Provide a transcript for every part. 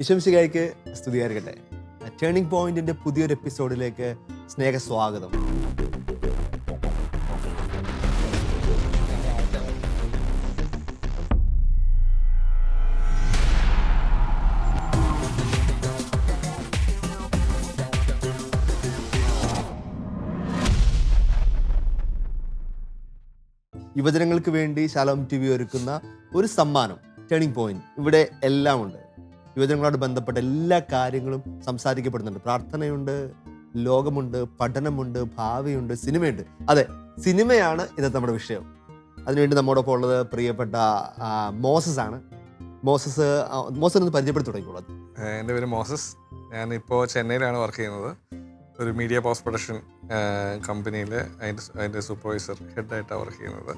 വിശംസികായ്ക്ക് സ്തുതിയായിരിക്കട്ടെ. ടേണിംഗ് പോയിന്റിന്റെ പുതിയൊരു എപ്പിസോഡിലേക്ക് സ്നേഹ സ്വാഗതം യുവജനങ്ങൾക്ക് വേണ്ടി ശാലോം ടി വി ഒരുക്കുന്ന ഒരു സമ്മാനം ടേണിംഗ് പോയിന്റ് ഇവിടെ എല്ലാം ഉണ്ട് യുവജനങ്ങളോട് ബന്ധപ്പെട്ട എല്ലാ കാര്യങ്ങളും സംസാരിക്കപ്പെടുന്നുണ്ട്. പ്രാർത്ഥനയുണ്ട് ലോകമുണ്ട് പഠനമുണ്ട് ഭാവിയുണ്ട് സിനിമയുണ്ട്. അതെ സിനിമയാണ് ഇന്നത്തെ നമ്മുടെ വിഷയം. അതിനുവേണ്ടി നമ്മോടൊപ്പം ഉള്ളത് പ്രിയപ്പെട്ട മോസസ് ആണ്. മോസസ് മോസസ് ഒന്ന് പരിചയപ്പെടുത്തി തുടങ്ങിക്കോളൂ. എന്റെ പേര് മോസസ്. ഞാൻ ഞാനിപ്പോൾ ചെന്നൈയിലാണ് വർക്ക് ചെയ്യുന്നത്. ഒരു മീഡിയ പോസ്റ്റ് പ്രൊഡക്ഷൻ കമ്പനിയിൽ അതിന്റെ അതിന്റെ സൂപ്പർവൈസർ ഹെഡായിട്ടാണ് വർക്ക് ചെയ്യുന്നത്.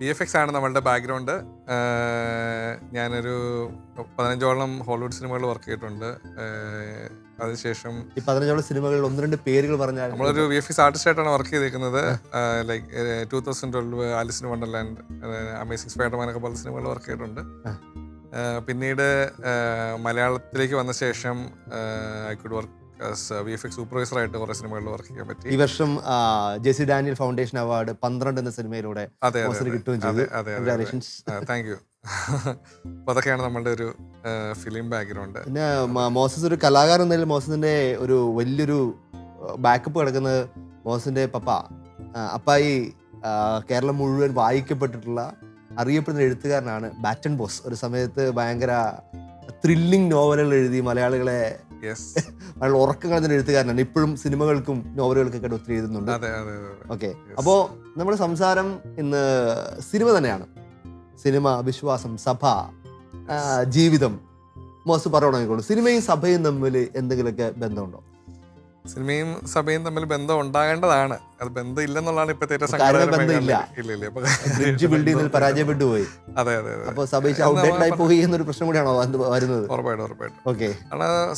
ബി എഫ് എക്സ് ആണ് നമ്മളുടെ ബാക്ക്ഗ്രൗണ്ട് ഞാനൊരു പതിനഞ്ചോളം ഹോളിവുഡ് സിനിമകളിൽ വർക്ക് ചെയ്തിട്ടുണ്ട്. അതിനുശേഷം ഈ പതിനഞ്ചോളം സിനിമകളിൽ ഒന്ന് രണ്ട് പേരുകൾ പറഞ്ഞാൽ നമ്മളൊരു വി എഫ് എക്സ് ആർട്ടിസ്റ്റ് ആയിട്ടാണ് വർക്ക് ചെയ്തിരിക്കുന്നത് like two thousand twelve Alice in Wonderland Amazing Spiderman ഒക്കെ പല സിനിമകൾ വർക്ക് ചെയ്തിട്ടുണ്ട്. പിന്നീട് മലയാളത്തിലേക്ക് വന്ന ശേഷം I could work V F X supervisor ആയിട്ട് കുറേ സിനിമകളിൽ വർക്ക് ചെയ്യാൻ ഈ പറ്റി വർഷം ജെസി ഡാനിയൽ ഫൗണ്ടേഷൻ അവാർഡ് പന്ത്രണ്ട് എന്ന സിനിമയിലൂടെ കിട്ടുകയും ചെയ്തു. താങ്ക് യു അപ്പൊ അതൊക്കെയാണ് നമ്മളുടെ ഒരു ഫിലിം ബാക്ക്ഗ്രൗണ്ട് പിന്നെ മോസസ് ഒരു കലാകാരൻ എന്ന മോസസിന്റെ ഒരു വലിയൊരു ബാക്കപ്പ് കിടക്കുന്നത് മോസസിന്റെ പപ്പ അപ്പായി കേരളം മുഴുവൻ വായിക്കപ്പെട്ടിട്ടുള്ള അറിയപ്പെടുന്ന എഴുത്തുകാരനാണ് ബാറ്റൺ ബോസ്. ഒരു സമയത്ത് ഭയങ്കര ത്രില്ലിംഗ് നോവലുകൾ എഴുതി മലയാളികളെ വളരെ ഉറക്കം കളഞ്ഞ എഴുത്തുകാരനാണ്. ഇപ്പോഴും സിനിമകൾക്കും നോവലുകൾക്കൊക്കെ ഒത്തിരി എഴുതുന്നുണ്ട്. Okay Yes. അപ്പോ നമ്മുടെ സംസാരം ഇന്ന് സിനിമ തന്നെയാണ്. സിനിമ വിശ്വാസം സഭ ജീവിതം. മോസ് പറയണമെങ്കിൽ സിനിമയും സഭയും തമ്മിൽ എന്തെങ്കിലുമൊക്കെ ബന്ധമുണ്ടോ? സിനിമയും സഭയും തമ്മിൽ ബന്ധം ഉണ്ടാകേണ്ടതാണ്. അത് ബന്ധം ഇല്ലെന്നുള്ളതാണ് ഇപ്പോഴത്തെ പരാജയപ്പെട്ടു പോയി അതെ അതെ അപ്പൊ ആയി പോയി എന്നൊരു പ്രശ്നം കൂടിയാണോ വരുന്നത്? ഉറപ്പായിട്ടും ഉറപ്പായിട്ടും. ഓക്കെ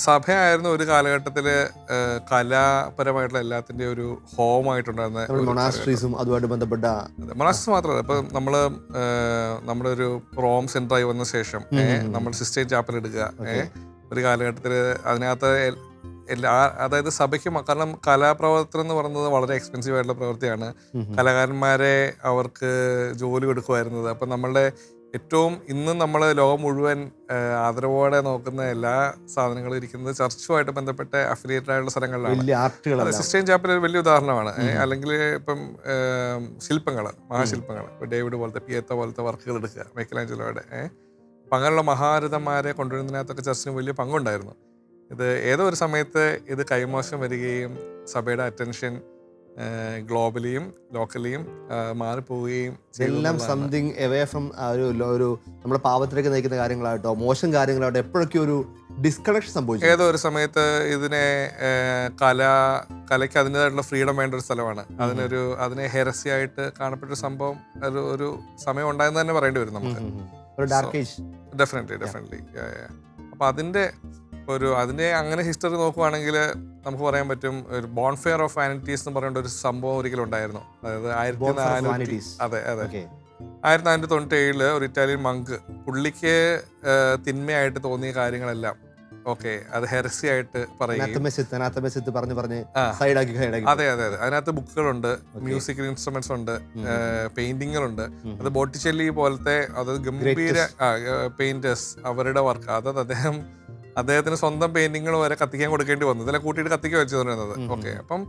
സഭയായിരുന്നു ഒരു കാലഘട്ടത്തിൽ കലാപരമായിട്ടുള്ള എല്ലാത്തിന്റെ ഒരു ഹോം ആയിട്ടുണ്ടായിരുന്ന നമ്മൾ മൊണാസ്ട്രീസും അതുമായിട്ട് ബന്ധപ്പെട്ട മൊണാസ്റ്റസ് മാത്രമല്ല. ഇപ്പൊ നമ്മൾ നമ്മുടെ ഒരു റോം സെന്റർ ആയി വന്ന ശേഷം നമ്മൾ സിസ്റ്റൈൻ ചാപ്പൽ എടുക്കുക ഒരു കാലഘട്ടത്തിൽ അതിനകത്ത് എല്ലാ അതായത് സഭയ്ക്ക് കാരണം കലാപ്രവർത്തനം എന്ന് പറയുന്നത് വളരെ എക്സ്പെൻസീവ് ആയിട്ടുള്ള പ്രവൃത്തിയാണ്. കലാകാരന്മാരെ അവർക്ക് ജോലി കൊടുക്കുമായിരുന്നത്. അപ്പം നമ്മളുടെ ഏറ്റവും ഇന്ന് നമ്മൾ ലോകം മുഴുവൻ ആദരവോടെ നോക്കുന്ന എല്ലാ സാധനങ്ങളും ഇരിക്കുന്നത് ചർച്ചുമായിട്ട് ബന്ധപ്പെട്ട അഫിലിയേറ്റഡ് ആയിട്ടുള്ള സ്ഥലങ്ങളിലാണ്. സിസ്റ്റൈൻ ചാപ്പൽ ഒരു വലിയ ഉദാഹരണമാണ്. അല്ലെങ്കിൽ ഇപ്പം ശില്പങ്ങൾ മഹാശില്പങ്ങൾ ഇപ്പം ഡേവിഡ് പോലത്തെ പിയത്ത പോലത്തെ വർക്കുകൾ എടുക്കുക മൈക്കലാഞ്ചലോയുടെ. അപ്പം അങ്ങനെയുള്ള മഹാരഥന്മാരെ കൊണ്ടുവരുന്നതിനകത്തൊക്കെ ചർച്ചിന് വലിയ പങ്കുണ്ടായിരുന്നു. ഇത് ഏതോ ഒരു സമയത്ത് ഇത് കൈമോശം വരികയും സഭയുടെ അറ്റൻഷൻ ഗ്ലോബലിയും ലോക്കലിയും മാറിപ്പോവുകയും എല്ലാം സംതിങ് എവേ ഫ്രം ഒരു ഒരു നമ്മുടെ പാവത്തിലേക്ക് നയിക്കുന്ന കാര്യങ്ങളായിട്ടോ മോശം കാര്യങ്ങളായിട്ടോ എപ്പോഴൊക്കെ ഒരു ഡിസ്കണക്ഷൻ സംഭവിച്ചു? ഏതോ ഒരു സമയത്ത് ഇതിനെ കല കലയ്ക്ക് അതിന്റെതായിട്ടുള്ള ഫ്രീഡം വേണ്ട ഒരു സ്ഥലമാണ്. അതിനൊരു അതിനെ ഹെരസി ആയിട്ട് കാണപ്പെട്ട ഒരു സംഭവം ഒരു ഒരു സമയം ഉണ്ടായെന്ന് തന്നെ പറയേണ്ടി വരും നമുക്ക്. ഡെഫിനറ്റ്ലി ഡെഫിനറ്റ്ലി അപ്പൊ ഒരു അതിന്റെ അങ്ങനെ ഹിസ്റ്ററി നോക്കുവാണെങ്കിൽ നമുക്ക് പറയാൻ പറ്റും ഒരു ബോൺഫെയർ ഓഫ് വാനിറ്റീസ് എന്ന് പറയേണ്ട ഒരു സംഭവം ഒരിക്കലും ഉണ്ടായിരുന്നു. അതായത് ആയിരത്തി നാനൂറ്റി. അതെ അതെ. ആയിരത്തി നാനൂറ്റി തൊണ്ണൂറ്റി ഏഴിൽ ഒരു ഇറ്റാലിയൻ മങ്ക് പുള്ളിക്ക് തിന്മയായിട്ട് തോന്നിയ കാര്യങ്ങളെല്ലാം. ഓക്കെ അത് ഹെറസി ആയിട്ട് പറയും അതെ അതെ അതെ. അതിനകത്ത് ബുക്കുകളുണ്ട് മ്യൂസിക്കൽ ഇൻസ്ട്രുമെന്റ്സ് ഉണ്ട് പെയിന്റിങ്ങുകളുണ്ട് അത് ബോട്ടിച്ചെല്ലി പോലത്തെ അത് ഗംഭീര പെയിന്റേഴ്സ് അവരുടെ വർക്ക് അതായത് അദ്ദേഹം അദ്ദേഹത്തിന് സ്വന്തം പെയിന്റിങ്ങൾ വരെ കത്തിക്കാൻ കൊടുക്കേണ്ടി വന്നു. ഇതെല്ലാം കൂട്ടിയിട്ട് കത്തിക്കുക വെച്ചു പറയുന്നത് ഓക്കെ അപ്പം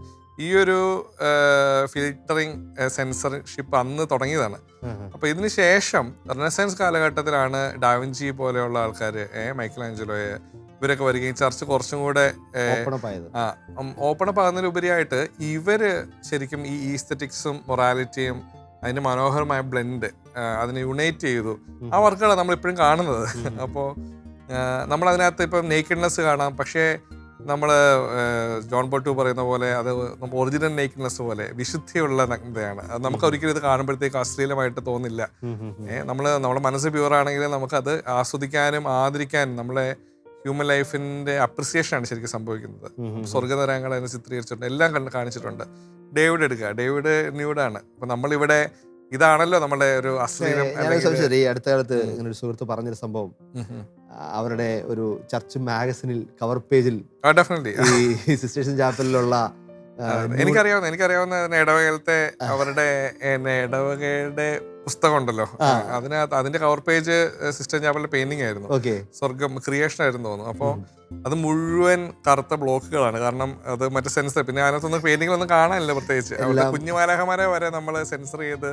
ഈ ഒരു ഫിൽറ്ററിങ് സെൻസർഷിപ്പ് അന്ന് തുടങ്ങിയതാണ്. അപ്പൊ ഇതിന് ശേഷം റെനസൻസ് കാലഘട്ടത്തിലാണ് ഡാവിഞ്ചി പോലെയുള്ള ആൾക്കാർ മൈക്കൽ ആഞ്ചലോയെ ഇവരൊക്കെ വരികയും ചർച്ച് കുറച്ചും കൂടെ ഓപ്പൺ അപ്പ് ആകുന്നതിലുപരിയായിട്ട് ഇവർ ശരിക്കും ഈ ഈസ്തറ്റിക്സും മൊറാലിറ്റിയും അതിന്റെ മനോഹരമായ ബ്ലെൻഡ് അതിനെ യുണൈറ്റ് ചെയ്തു. ആ വർക്കുകളാണ് നമ്മൾ ഇപ്പോഴും കാണുന്നത്. അപ്പോൾ നമ്മൾ അതിനകത്ത് ഇപ്പം നേക്കിഡ്നെസ് കാണാം. പക്ഷേ നമ്മൾ ജോൺ ബോട്ടു പറയുന്ന പോലെ അത് ഒറിജിനൽ നേക്കിഡ്നെസ് പോലെ വിശുദ്ധിയുള്ള നഗ്നതയാണ് അത് നമുക്ക് ഒരിക്കലും ഇത് കാണുമ്പോഴത്തേക്ക് അശ്ലീലമായിട്ട് തോന്നില്ല. നമ്മൾ നമ്മുടെ മനസ്സ് പ്യുവർ ആണെങ്കിൽ നമുക്കത് ആസ്വദിക്കാനും ആദരിക്കാനും നമ്മളെ ഹ്യൂമൻ ലൈഫിന്റെ അപ്രിസിയേഷൻ ആണ് ശരിക്കും സംഭവിക്കുന്നത്. സ്വർഗതരങ്ങൾ അതിനെ ചിത്രീകരിച്ചിട്ടുണ്ട്. എല്ലാം കണ്ട് കാണിച്ചിട്ടുണ്ട്. ഡേവിഡ് എടുക്കുക. ഡേവിഡ് ന്യൂഡാണ്. അപ്പൊ നമ്മളിവിടെ ഇതാണല്ലോ നമ്മുടെ ഒരു അശ്ലീലം ഈ അടുത്ത കാലത്ത് ഇങ്ങനെ ഒരു സുഹൃത്ത് പറഞ്ഞൊരു സംഭവം. അവരുടെ ഒരു ചർച്ച് മാഗസിനിൽ കവർ പേജിൽ ഈ സിസ്റ്റേഴ്സൺ ചാപ്പലിലുള്ള എനിക്കറിയാവുന്ന എനിക്കറിയാവുന്ന ഇടവകലത്തെ അവരുടെ ഇടവകയുടെ പുസ്തകം ഉണ്ടല്ലോ അതിനകത്ത് അതിന്റെ കവർ പേജ് സിസ്റ്റർ ചാപ്പലിന്റെ പെയിന്റിംഗ് ആയിരുന്നു. സ്വർഗം ക്രിയേഷൻ ആയിരുന്നു തോന്നുന്നു. അപ്പോൾ അത് മുഴുവൻ കറുത്ത ബ്ലോക്കുകളാണ്. കാരണം അത് മറ്റേ സെൻസർ പിന്നെ അതിനകത്തൊന്നും പെയിന്റിംഗ് ഒന്നും കാണാനില്ല പ്രത്യേകിച്ച്. അവിടെ കുഞ്ഞുമാലാഹമാരെ വരെ നമ്മൾ സെൻസർ ചെയ്ത്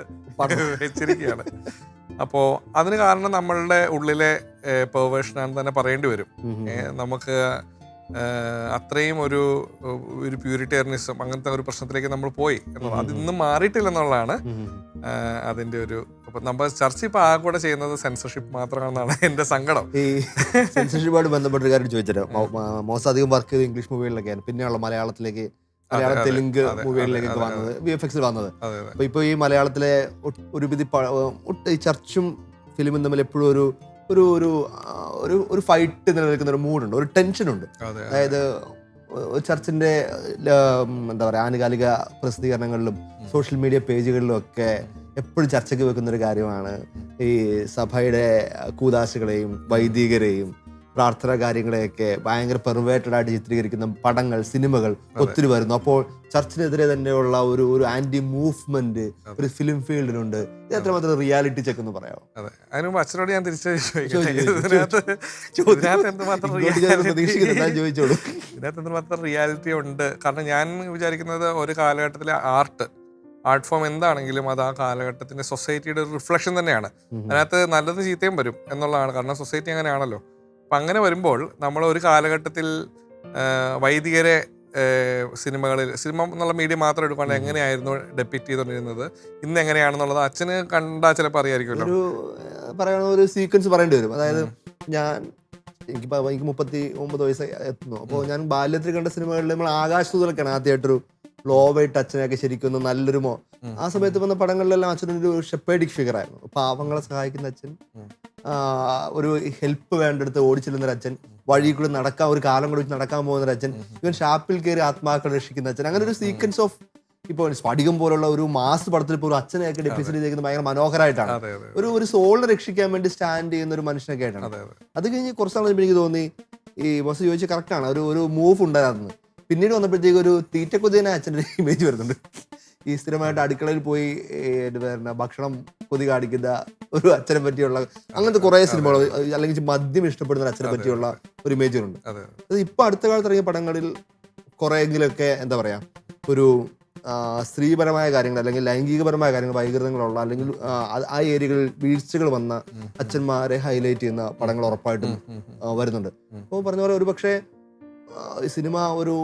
വെച്ചിരിക്കുകയാണ്. അപ്പോൾ അതിന് കാരണം നമ്മളുടെ ഉള്ളിലെ പെർവേഷനാണെന്ന് തന്നെ പറയേണ്ടി വരും. നമുക്ക് അത്രയും ഒരു ഒരു പ്യൂരിറ്റേറിയനിസം അങ്ങനത്തെ ഒരു പ്രശ്നത്തിലേക്ക് നമ്മൾ പോയി എന്നുള്ളത് അത് ഇന്നും മാറിയിട്ടില്ല എന്നുള്ളതാണ് അതിന്റെ ഒരു അപ്പൊ നമ്മൾ ചർച്ച ഇപ്പൊ ആ കൂടെ ചെയ്യുന്നത് സെൻസർഷിപ്പ് മാത്രമാണെന്നാണ് എന്റെ സങ്കടം. ഈ സെൻസർഷിപ്പുമായിട്ട് ബന്ധപ്പെട്ട ഒരു കാര്യം ചോദിച്ചിട്ട് മോസ്റ്റ് അധികം വർക്ക് ചെയ്ത് ഇംഗ്ലീഷ് മൂവികളിലൊക്കെയാണ് പിന്നെയുള്ള മലയാളത്തിലേക്ക് മലയാള തെലുങ്ക് മൂവികളിലേക്ക് വന്നത് വി എഫ് എക്സിൽ വന്നത്. അപ്പൊ ഇപ്പൊ ഈ മലയാളത്തിലെ ഒരുപിധി ഒട്ട് ഈ ചർച്ചും ഫിലിമും തമ്മിൽ എപ്പോഴും ഒരു ഒരു ഒരു ഒരു ഒരു ഫൈറ്റ് നിലനിൽക്കുന്ന ഒരു മൂഡുണ്ട് ഒരു ടെൻഷനുണ്ട് അതെ അതായത് ചർച്ചിന്റെ എന്താ പറയുക ആനുകാലിക പ്രസിദ്ധീകരണങ്ങളിലും സോഷ്യൽ മീഡിയ പേജുകളിലും ഒക്കെ എപ്പോഴും ചർച്ചയ്ക്ക് വെക്കുന്ന ഒരു കാര്യമാണ് ഈ സഭയുടെ കൂതാശകളെയും വൈദികരെയും പ്രാർത്ഥന കാര്യങ്ങളെയൊക്കെ ഭയങ്കര പെർവേറ്റഡ് ആയിട്ട് ചിത്രീകരിക്കുന്ന പടങ്ങൾ സിനിമകൾ ഒത്തിരി വരുന്നു. അപ്പോൾ ചർച്ചിനെതിരെ തന്നെയുള്ള ഒരു ഒരു ആന്റി മൂവ്മെന്റ് ഒരു ഫിലിം ഫീൽഡിലുണ്ട് ഇത് എത്രമാത്രം റിയാലിറ്റി ചെക്ക് എന്ന് പറയാമോ? അതെ. അതിന് അച്ഛനോട് ഞാൻ തിരിച്ചു ചോദിച്ചോളൂ. ഇതിനകത്ത് എന്തുമാത്രം റിയാലിറ്റി ഉണ്ട്? കാരണം ഞാൻ വിചാരിക്കുന്നത് ഒരു കാലഘട്ടത്തിലെ ആർട്ട് ആർട്ട് ഫോം എന്താണെങ്കിലും അത് ആ കാലഘട്ടത്തിന്റെ സൊസൈറ്റിയുടെ ഒരു റിഫ്ലക്ഷൻ തന്നെയാണ്. അതിനകത്ത് നല്ലത് ചീത്തയും വരും എന്നുള്ളതാണ്. കാരണം സൊസൈറ്റി അങ്ങനെയാണല്ലോ. അപ്പം അങ്ങനെ വരുമ്പോൾ നമ്മൾ ഒരു കാലഘട്ടത്തിൽ വൈദികരെ സിനിമകളിൽ സിനിമ എന്നുള്ള മീഡിയ മാത്രം എടുക്കാണ്ട് എങ്ങനെയായിരുന്നു ഡെപ്പിക്റ്റ് ചെയ്തുകൊണ്ടിരുന്നത്? ഇന്ന് എങ്ങനെയാണെന്നുള്ളത് അച്ഛന് കണ്ടാൽ ചിലപ്പോൾ അറിയായിരിക്കുമല്ലോ. ഒരു പറയണ ഒരു സീക്വൻസ് പറയേണ്ടി വരും. അതായത് ഞാൻ എനിക്ക് എനിക്ക് മുപ്പത്തി ഒമ്പത് വയസ്സ് എത്തുന്നു. അപ്പോൾ ഞാൻ ബാല്യത്തിൽ കണ്ട സിനിമകളിൽ നമ്മൾ ആകാശത്തൂതലൊക്കെയാണ് ആദ്യമായിട്ടൊരു ലോ വൈറ്റ് അച്ഛനെയൊക്കെ ശരിക്കും ഒന്ന് നല്ലൊരു മോ ആ സമയത്ത് വന്ന പടങ്ങളിലെല്ലാം അച്ഛനൊരു ഷെപ്പേഡിക് ഫിഗർ ആയിരുന്നു. പാവങ്ങളെ സഹായിക്കുന്ന അച്ഛൻ. ഒരു ഹെൽപ്പ് വേണ്ടെടുത്ത് ഓടിച്ചിരുന്നൊരു അച്ഛൻ വഴി കൂടി നടക്കാൻ ഒരു കാലം കൂടി നടക്കാൻ പോകുന്ന ഒരു അച്ഛൻ ഇവൻ ഷാപ്പിൽ കയറി ആത്മാക്കളെ രക്ഷിക്കുന്ന അച്ഛൻ അങ്ങനെ ഒരു സീക്വൻസ് ഓഫ് ഇപ്പോൾ സ്പടികം പോലുള്ള ഒരു മാസ് പടത്തിൽ ഇപ്പോൾ ഒരു അച്ഛനെയൊക്കെ ഡെപ്പിസിറ്റ് ചെയ്തേക്കുന്നത് ഭയങ്കര മനോഹരമായിട്ടാണ് ഒരു ഒരു സോളിനെ രക്ഷിക്കാൻ വേണ്ടി സ്റ്റാൻഡ് ചെയ്യുന്ന ഒരു മനുഷ്യനൊക്കെ ആയിട്ടാണ്. അതെ കഴിഞ്ഞ് കുറച്ച് നാൾ എനിക്ക് തോന്നി ഈ ബോസ് ചോദിച്ച കറക്റ്റാണ് ഒരു ഒരു മൂവ് ഉണ്ടായിരുന്നു. പിന്നീട് വന്നപ്പോഴത്തേക്ക് ഒരു തീറ്റക്കുതിനെ അച്ഛന്റെ ഇമേജ് വരുന്നുണ്ട്. ഈ സ്ഥിരമായിട്ട് അടുക്കളയിൽ പോയി എന്ത് ഭക്ഷണം കൊതി കാണിക്കുന്ന ഒരു അച്ഛനെ പറ്റിയുള്ള അങ്ങനത്തെ കുറേ സിനിമകൾ അല്ലെങ്കിൽ മദ്യം ഇഷ്ടപ്പെടുന്ന ഒരു അച്ഛനെ പറ്റിയുള്ള ഒരു ഇമേജുകളുണ്ട് ഉണ്ട്. അത്. ഇപ്പൊ അടുത്ത കാലത്ത് ഇറങ്ങിയ പടങ്ങളിൽ കുറെയെങ്കിലൊക്കെ എന്താ പറയാ ഒരു സ്ത്രീപരമായ കാര്യങ്ങൾ അല്ലെങ്കിൽ ലൈംഗികപരമായ കാര്യങ്ങൾ വൈകൃതങ്ങളുള്ള അല്ലെങ്കിൽ ആ, ഏരിയകളിൽ വീഴ്ചകൾ വന്ന അച്ഛന്മാരെ ഹൈലൈറ്റ് ചെയ്യുന്ന പടങ്ങൾ ഉറപ്പായിട്ടും വരുന്നുണ്ട്. അപ്പോൾ പറഞ്ഞ പോലെ ഒരു പക്ഷേ സിനിമ ഒരു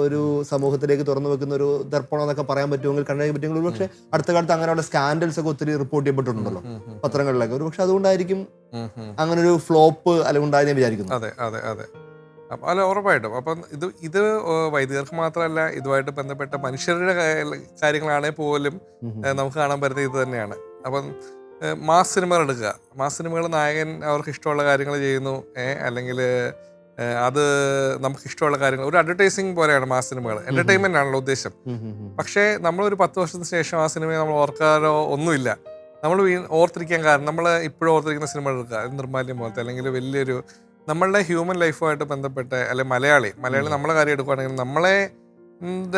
ഒരു സമൂഹത്തിലേക്ക് തുറന്നു വെക്കുന്ന ഒരു ദർപ്പണം എന്നൊക്കെ പറയാൻ പറ്റുമെങ്കിൽ കണ്ടു പറ്റുമെങ്കിൽ ഒരു പക്ഷേ അടുത്ത കാലത്ത് അങ്ങനെയുള്ള സ്കാൻഡൽസ് ഒക്കെ ഒത്തിരി റിപ്പോർട്ട് ചെയ്യപ്പെട്ടിട്ടുണ്ടല്ലോ. പത്രങ്ങളിലൊക്കെ. ഒരു പക്ഷെ അതുകൊണ്ടായിരിക്കും. അങ്ങനെ ഒരു ഫ്ലോപ്പ് അല്ലെങ്കിൽ ഉണ്ടായെന്ന് ഞാൻ വിചാരിക്കുന്നു. അതെ അതെ അതെ. അപ്പം അല്ല ഉറപ്പായിട്ടും. അപ്പം ഇത് ഇത് വൈദികർക്ക് മാത്രമല്ല ഇതുമായിട്ട് ബന്ധപ്പെട്ട മനുഷ്യരുടെ കാര്യങ്ങളാണെങ്കിൽ പോലും നമുക്ക് കാണാൻ പറ്റുന്നത് ഇത് തന്നെയാണ്. അപ്പം മാസ് സിനിമകൾ എടുക്കുക. മാസ് സിനിമകൾ നായകൻ അവർക്ക് ഇഷ്ടമുള്ള കാര്യങ്ങൾ ചെയ്യുന്നു ഏഹ് അല്ലെങ്കിൽ അത് നമുക്ക് ഇഷ്ടമുള്ള കാര്യങ്ങൾ. ഒരു അഡ്വർടൈസിങ് പോലെയാണ് മാസ് സിനിമകൾ എന്റർടൈൻമെന്റ് ആണല്ലോ ഉദ്ദേശം. പക്ഷേ നമ്മൾ ഒരു പത്ത് വർഷത്തിന് ശേഷം ആ സിനിമയെ നമ്മൾ ഓർക്കാറോ ഒന്നുമില്ല. നമ്മൾ ഓർത്തിരിക്കാൻ കാരണം നമ്മൾ ഇപ്പോഴും ഓർത്തിരിക്കുന്ന സിനിമകൾ എടുക്കുക. അത് നിർമ്മാല്യം പോലത്തെ അല്ലെങ്കിൽ വലിയൊരു നമ്മളുടെ ഹ്യൂമൻ ലൈഫുമായിട്ട് ബന്ധപ്പെട്ട് അല്ലെങ്കിൽ മലയാളി മലയാളി നമ്മളെ കാര്യം എടുക്കുകയാണെങ്കിൽ നമ്മളെ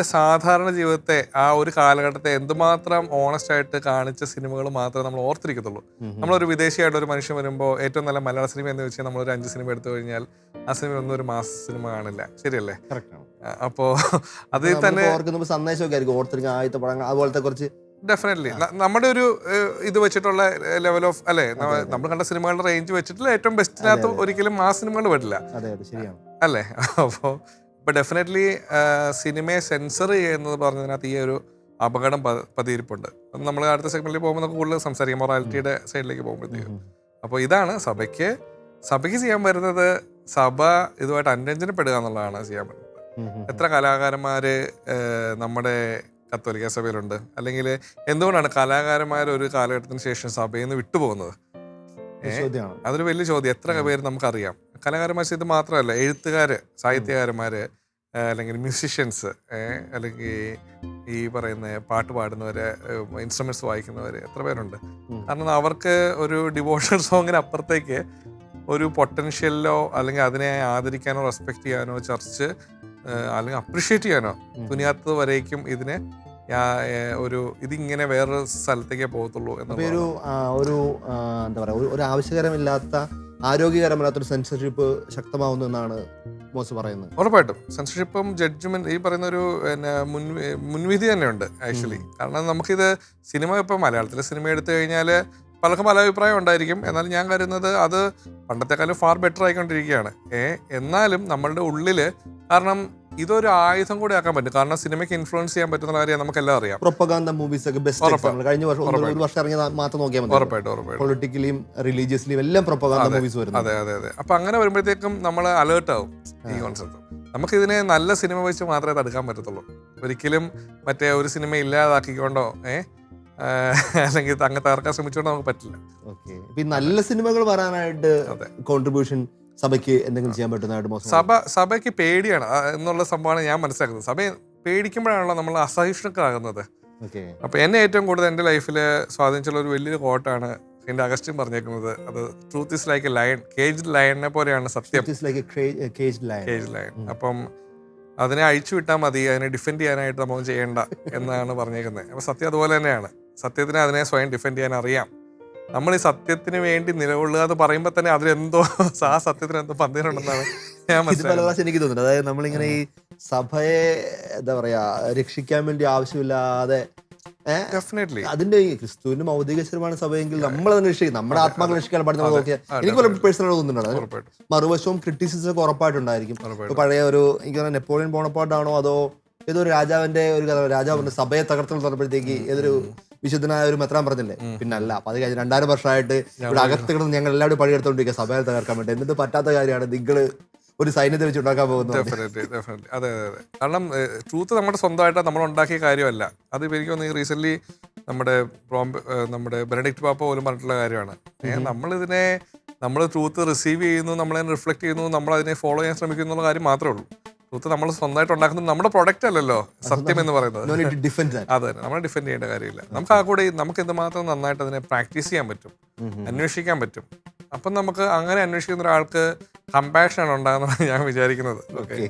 സാധാരണ ജീവിതത്തെ ആ ഒരു കാലഘട്ടത്തെ എന്തുമാത്രം ഓണസ്റ്റ് ആയിട്ട് കാണിച്ച സിനിമകൾ മാത്രമേ നമ്മൾ ഓർത്തിരിക്കത്തുള്ളൂ. നമ്മളൊരു വിദേശിയായിട്ട് ഒരു മനുഷ്യൻ വരുമ്പോൾ ഏറ്റവും നല്ല മലയാള സിനിമ എന്ന് വെച്ചാൽ നമ്മളൊരു അഞ്ച് സിനിമ എടുത്തു കഴിഞ്ഞാൽ ആ സിനിമ ഒന്നും ഒരു മാസ സിനിമ കാണില്ല. ശരിയല്ലേ. അപ്പോ അതിൽ തന്നെ സന്ദേശമൊക്കെ ആയിരിക്കും ഓർത്തിരിക്കുന്ന ആദ്യത്തെ പടങ്ങൾ അതുപോലത്തെ കുറച്ച് ഡെഫിനറ്റ്ലി നമ്മുടെ ഒരു ഇത് വെച്ചിട്ടുള്ള ലെവൽ ഓഫ് അല്ലെ? നമ്മൾ കണ്ട സിനിമകളുടെ റേഞ്ച് വെച്ചിട്ടുള്ള ഏറ്റവും ബെസ്റ്റിനകത്ത് ഒരിക്കലും ആ സിനിമകൾ വരില്ല അല്ലേ? അപ്പോൾ ഇപ്പൊ ഡെഫിനറ്റ്ലി സിനിമയെ സെൻസർ ചെയ്യുന്നത് പറഞ്ഞതിനകത്ത് ഈ ഒരു അപകടം പതിയിരിപ്പുണ്ട്. നമ്മൾ അടുത്ത സെഗ്മെന്റിൽ പോകുമ്പോൾ നമുക്ക് കൂടുതൽ സംസാരിക്കാം. മൊറാലിറ്റിയുടെ സൈഡിലേക്ക് പോകുമ്പോഴത്തേക്കും. അപ്പോൾ ഇതാണ് സഭയ്ക്ക് സഭയ്ക്ക് ചെയ്യാൻ വരുന്നത് സഭ ഇതുമായിട്ട് അനുരഞ്ജനപ്പെടുക എന്നുള്ളതാണ് ചെയ്യാൻ പറ്റുന്നത്. എത്ര കലാകാരന്മാര് നമ്മുടെ കത്തോലിക്ക സഭയിലുണ്ട്? അല്ലെങ്കിൽ എന്തുകൊണ്ടാണ് കലാകാരന്മാർ ഒരു കാലഘട്ടത്തിന് ശേഷം സഭയിൽ നിന്ന് വിട്ടുപോകുന്നത്? അതൊരു വലിയ ചോദ്യം. എത്ര പേര് നമുക്കറിയാം. കലാകാരന്മാർ ഇത് മാത്രമല്ല എഴുത്തുകാര് സാഹിത്യകാരന്മാര് അല്ലെങ്കിൽ മ്യൂസിഷ്യൻസ് അല്ലെങ്കിൽ ഈ പറയുന്ന പാട്ട് പാടുന്നവര് ഇൻസ്ട്രുമെന്റ്സ് വായിക്കുന്നവര് എത്ര പേരുണ്ട്. കാരണം അവർക്ക് ഒരു ഡിവോഷണൽ സോങ്ങിന് അപ്പുറത്തേക്ക് ഒരു പൊട്ടൻഷ്യലിലോ അല്ലെങ്കിൽ അതിനെ ആദരിക്കാനോ റെസ്പെക്ട് ചെയ്യാനോ ചർച്ച് അല്ലെങ്കിൽ അപ്രിഷ്യേറ്റ് ചെയ്യാനോ തുനിയാത്തത് വരേക്കും ഇതിനെ ഒരു ഇതിങ്ങനെ വേറൊരു സ്ഥലത്തേക്കേ പോകത്തുള്ളൂ എന്നൊരു ഒരു എന്താ പറയുക ഒരു ആവശ്യകരമില്ലാത്ത ആരോഗ്യകരമല്ലാത്ത ഒരു സെൻസർഷിപ്പ് ശക്തമാവുന്നു എന്നാണ് മോസ് പറയുന്നത്. ഉറപ്പായിട്ടും. സെൻസർഷിപ്പും ജഡ്ജ്മെന്റ് ഈ പറയുന്ന ഒരു പിന്നെ മുൻവിധി തന്നെയുണ്ട് ആക്ച്വലി കാരണം നമുക്കിത് സിനിമ ഇപ്പം മലയാളത്തിലെ സിനിമ എടുത്തു കഴിഞ്ഞാൽ പലർക്കും പല അഭിപ്രായം ഉണ്ടായിരിക്കും. എന്നാൽ ഞാൻ കരുതുന്നത് അത് പണ്ടത്തെക്കാളും ഫാർ ബെറ്റർ ആയിക്കൊണ്ടിരിക്കുകയാണ്. ഏ എന്നാലും നമ്മളുടെ ഉള്ളിൽ കാരണം ഇതൊരു ആയുധം കൂടി ആക്കാൻ പറ്റും. കാരണം സിനിമയ്ക്ക് ഇൻഫ്ലുവൻസ് ചെയ്യാൻ പറ്റുന്ന കാര്യം നമുക്കെല്ലാം അറിയാം. പ്രൊപ്പഗാന്ത മൂവീസ് ഒക്കെ ബെസ്റ്റ്. എക്സാമ്പിൾ കഴിഞ്ഞ വർഷം ഒരു വർഷം ഇറങ്ങിയ മാത്രം നോക്കിയാൽ മതി. ഉറപ്പായിട്ടും ഉറപ്പായിട്ടും. പൊളിറ്റിക്കലിയും റിലീജിയസ്ലിയും എല്ലാം പ്രൊപ്പഗാന്ത മൂവീസ് വരുന്നത്. അതെ അതെ അതെ. അപ്പൊ അങ്ങനെ വരുമ്പോഴത്തേക്കും നമ്മൾ അലേർട്ട് ആവും ഈ കോൺസെപ്റ്റ് നമുക്ക് ഇതിനെ നല്ല സിനിമ വെച്ച് മാത്രമേ തടുക്കാൻ പറ്റത്തുള്ളൂ. ഒരിക്കലും മറ്റേ ഒരു സിനിമ ഇല്ലാതാക്കിക്കൊണ്ടോ ഏ? ആ, അല്ലെങ്കിൽ അങ്ങ് തകർക്കാൻ ശ്രമിച്ചുകൊണ്ടോ നമുക്ക് പറ്റില്ല. നല്ല സിനിമകൾ വരാനായിട്ട്. കോൺട്രിബ്യൂഷൻ സഭയ്ക്ക് എന്തെങ്കിലും ചെയ്യാൻ പറ്റുന്നതായിട്ട് സഭ സഭയ്ക്ക് പേടിയാണ്. എന്നുള്ള സംഭവമാണ് ഞാൻ മനസ്സിലാക്കുന്നത്. സഭയെ പേടിക്കുമ്പോഴാണല്ലോ നമ്മൾ അസഹിഷ്ണുക്കളാകുന്നത്. ഓക്കെ. അപ്പൊ എന്നെ ഏറ്റവും കൂടുതൽ എന്റെ ലൈഫിൽ സ്വാധീനിച്ചുള്ള ഒരു വലിയൊരു കോട്ടാണ് എന്റെ അഗസ്റ്റിൻ പറഞ്ഞേക്കുന്നത്. അത് truth is like a lion caged ലയണിനെ പോലെയാണ് സത്യം. Like cage lion cage lion അപ്പം അതിനെ അഴിച്ചു വിട്ടാൽ മതി അതിനെ ഡിഫെൻഡ് ചെയ്യാനായിട്ട് നമ്മൾ ചെയ്യേണ്ട എന്നാണ് പറഞ്ഞേക്കുന്നത്. അപ്പൊ സത്യം അതുപോലെ തന്നെയാണ്. സത്യത്തിന് അതിനെ സ്വയം ഡിഫെൻഡ് ചെയ്യാൻ അറിയാം. നമ്മൾ ഈ സത്യത്തിന് വേണ്ടി നിലകൊള്ളുക എന്ന് പറയുമ്പോൾ തന്നെ അതിലെന്തോ ആ സത്യത്തിന് എന്തോ പന്തിനുണ്ടെന്നാണ് ഞാൻ എനിക്ക് തോന്നുന്നത് അതായത് നമ്മളിങ്ങനെ ഈ സഭയെ എന്താ പറയാ രക്ഷിക്കാൻ വേണ്ടി ആവശ്യമില്ലാതെ ഡെഫിനറ്റ്ലി അതിന്റെ ക്രിസ്തുവിന് ക്രിസ്തുവിന്റെ മൗതിക ശരമാണ് സഭയെങ്കിൽ നമ്മൾ അതിനെ രക്ഷിക്കും നമ്മുടെ ആത്മാക്കൾ രക്ഷിക്കാൻ പാടില്ല അതെ. നോക്കിയാൽ. ആ, എനിക്ക് പല പേഴ്സണൽ തോന്നുന്നുണ്ട്. മറുവശവും ക്രിറ്റിസിസം ഒക്കെ ഉറപ്പായിട്ടുണ്ടായിരിക്കും. പഴയ ഒരു എനിക്ക് പറഞ്ഞാൽ നെപ്പോളിയൻ ബോണപ്പാട്ടാണോ അതോ ഏതോ ഒരു രാജാവിന്റെ ഒരു കഥ രാജാവ് പറഞ്ഞ സഭയെ തകർത്തുന്ന തന്നപ്പോഴത്തേക്ക് ഏതൊരു വിശുദ്ധനായ ഒരു മെത്രാൻ പറഞ്ഞില്ലേ? പിന്നല്ല അപ്പൊ അത് കഴിഞ്ഞ് രണ്ടായിരം വർഷമായിട്ട് ഇവിടെ അകത്ത് കിടന്ന് ഞങ്ങൾ എല്ലാവരും പണിയെടുത്തോണ്ടിരിക്കുക സഭയെ തകർക്കാൻ വേണ്ടി. എന്നിട്ട് പറ്റാത്ത കാര്യമാണ് നിങ്ങൾ ഒരു സൈന്യത്തെ വെച്ച് ഉണ്ടാക്കാൻ പോകുന്നത്. ഡെഫിനറ്റ്ലി ഡെഫിനറ്റ്ലി അതെ അതെ കാരണം ട്രൂത്ത് നമ്മുടെ സ്വന്തമായിട്ട് നമ്മൾ ഉണ്ടാക്കിയ കാര്യമല്ല. അത് എനിക്ക് തോന്നുന്നു റീസെന്റ് നമ്മുടെ നമ്മുടെ ബെനഡിക്ട് പാപ്പ പോലും പറഞ്ഞിട്ടുള്ള കാര്യമാണ്. നമ്മളിതിനെ നമ്മൾ ട്രൂത്ത് റിസീവ് ചെയ്യുന്നു നമ്മളതിനെ റിഫ്ലക്ട് ചെയ്യുന്നു നമ്മൾ അതിനെ ഫോളോ ചെയ്യാൻ ശ്രമിക്കുന്നുള്ള എന്നുള്ള കാര്യം മാത്രമേ ഉള്ളൂ. ട്രൂത്ത് നമ്മൾ സ്വന്തമായിട്ട് ഉണ്ടാക്കുന്നത് നമ്മുടെ പ്രൊഡക്റ്റ് അല്ലല്ലോ സത്യം എന്ന് പറയുന്നത്. ഡിഫൻസ് അതെ നമ്മൾ ഡിഫെൻഡ് ചെയ്യേണ്ട കാര്യമില്ല. നമുക്ക് ആ കൂടെ നമുക്ക് എന്തുമാത്രം നന്നായിട്ട് അതിനെ പ്രാക്ടീസ് ചെയ്യാൻ പറ്റും അന്വേഷിക്കാൻ പറ്റും. അപ്പം നമുക്ക് അങ്ങനെ അന്വേഷിക്കുന്ന ഒരാൾക്ക് കമ്പാഷൻ ആണ് ഉണ്ടാകുന്നതാണ് ഞാൻ വിചാരിക്കുന്നത്. ഓക്കെ.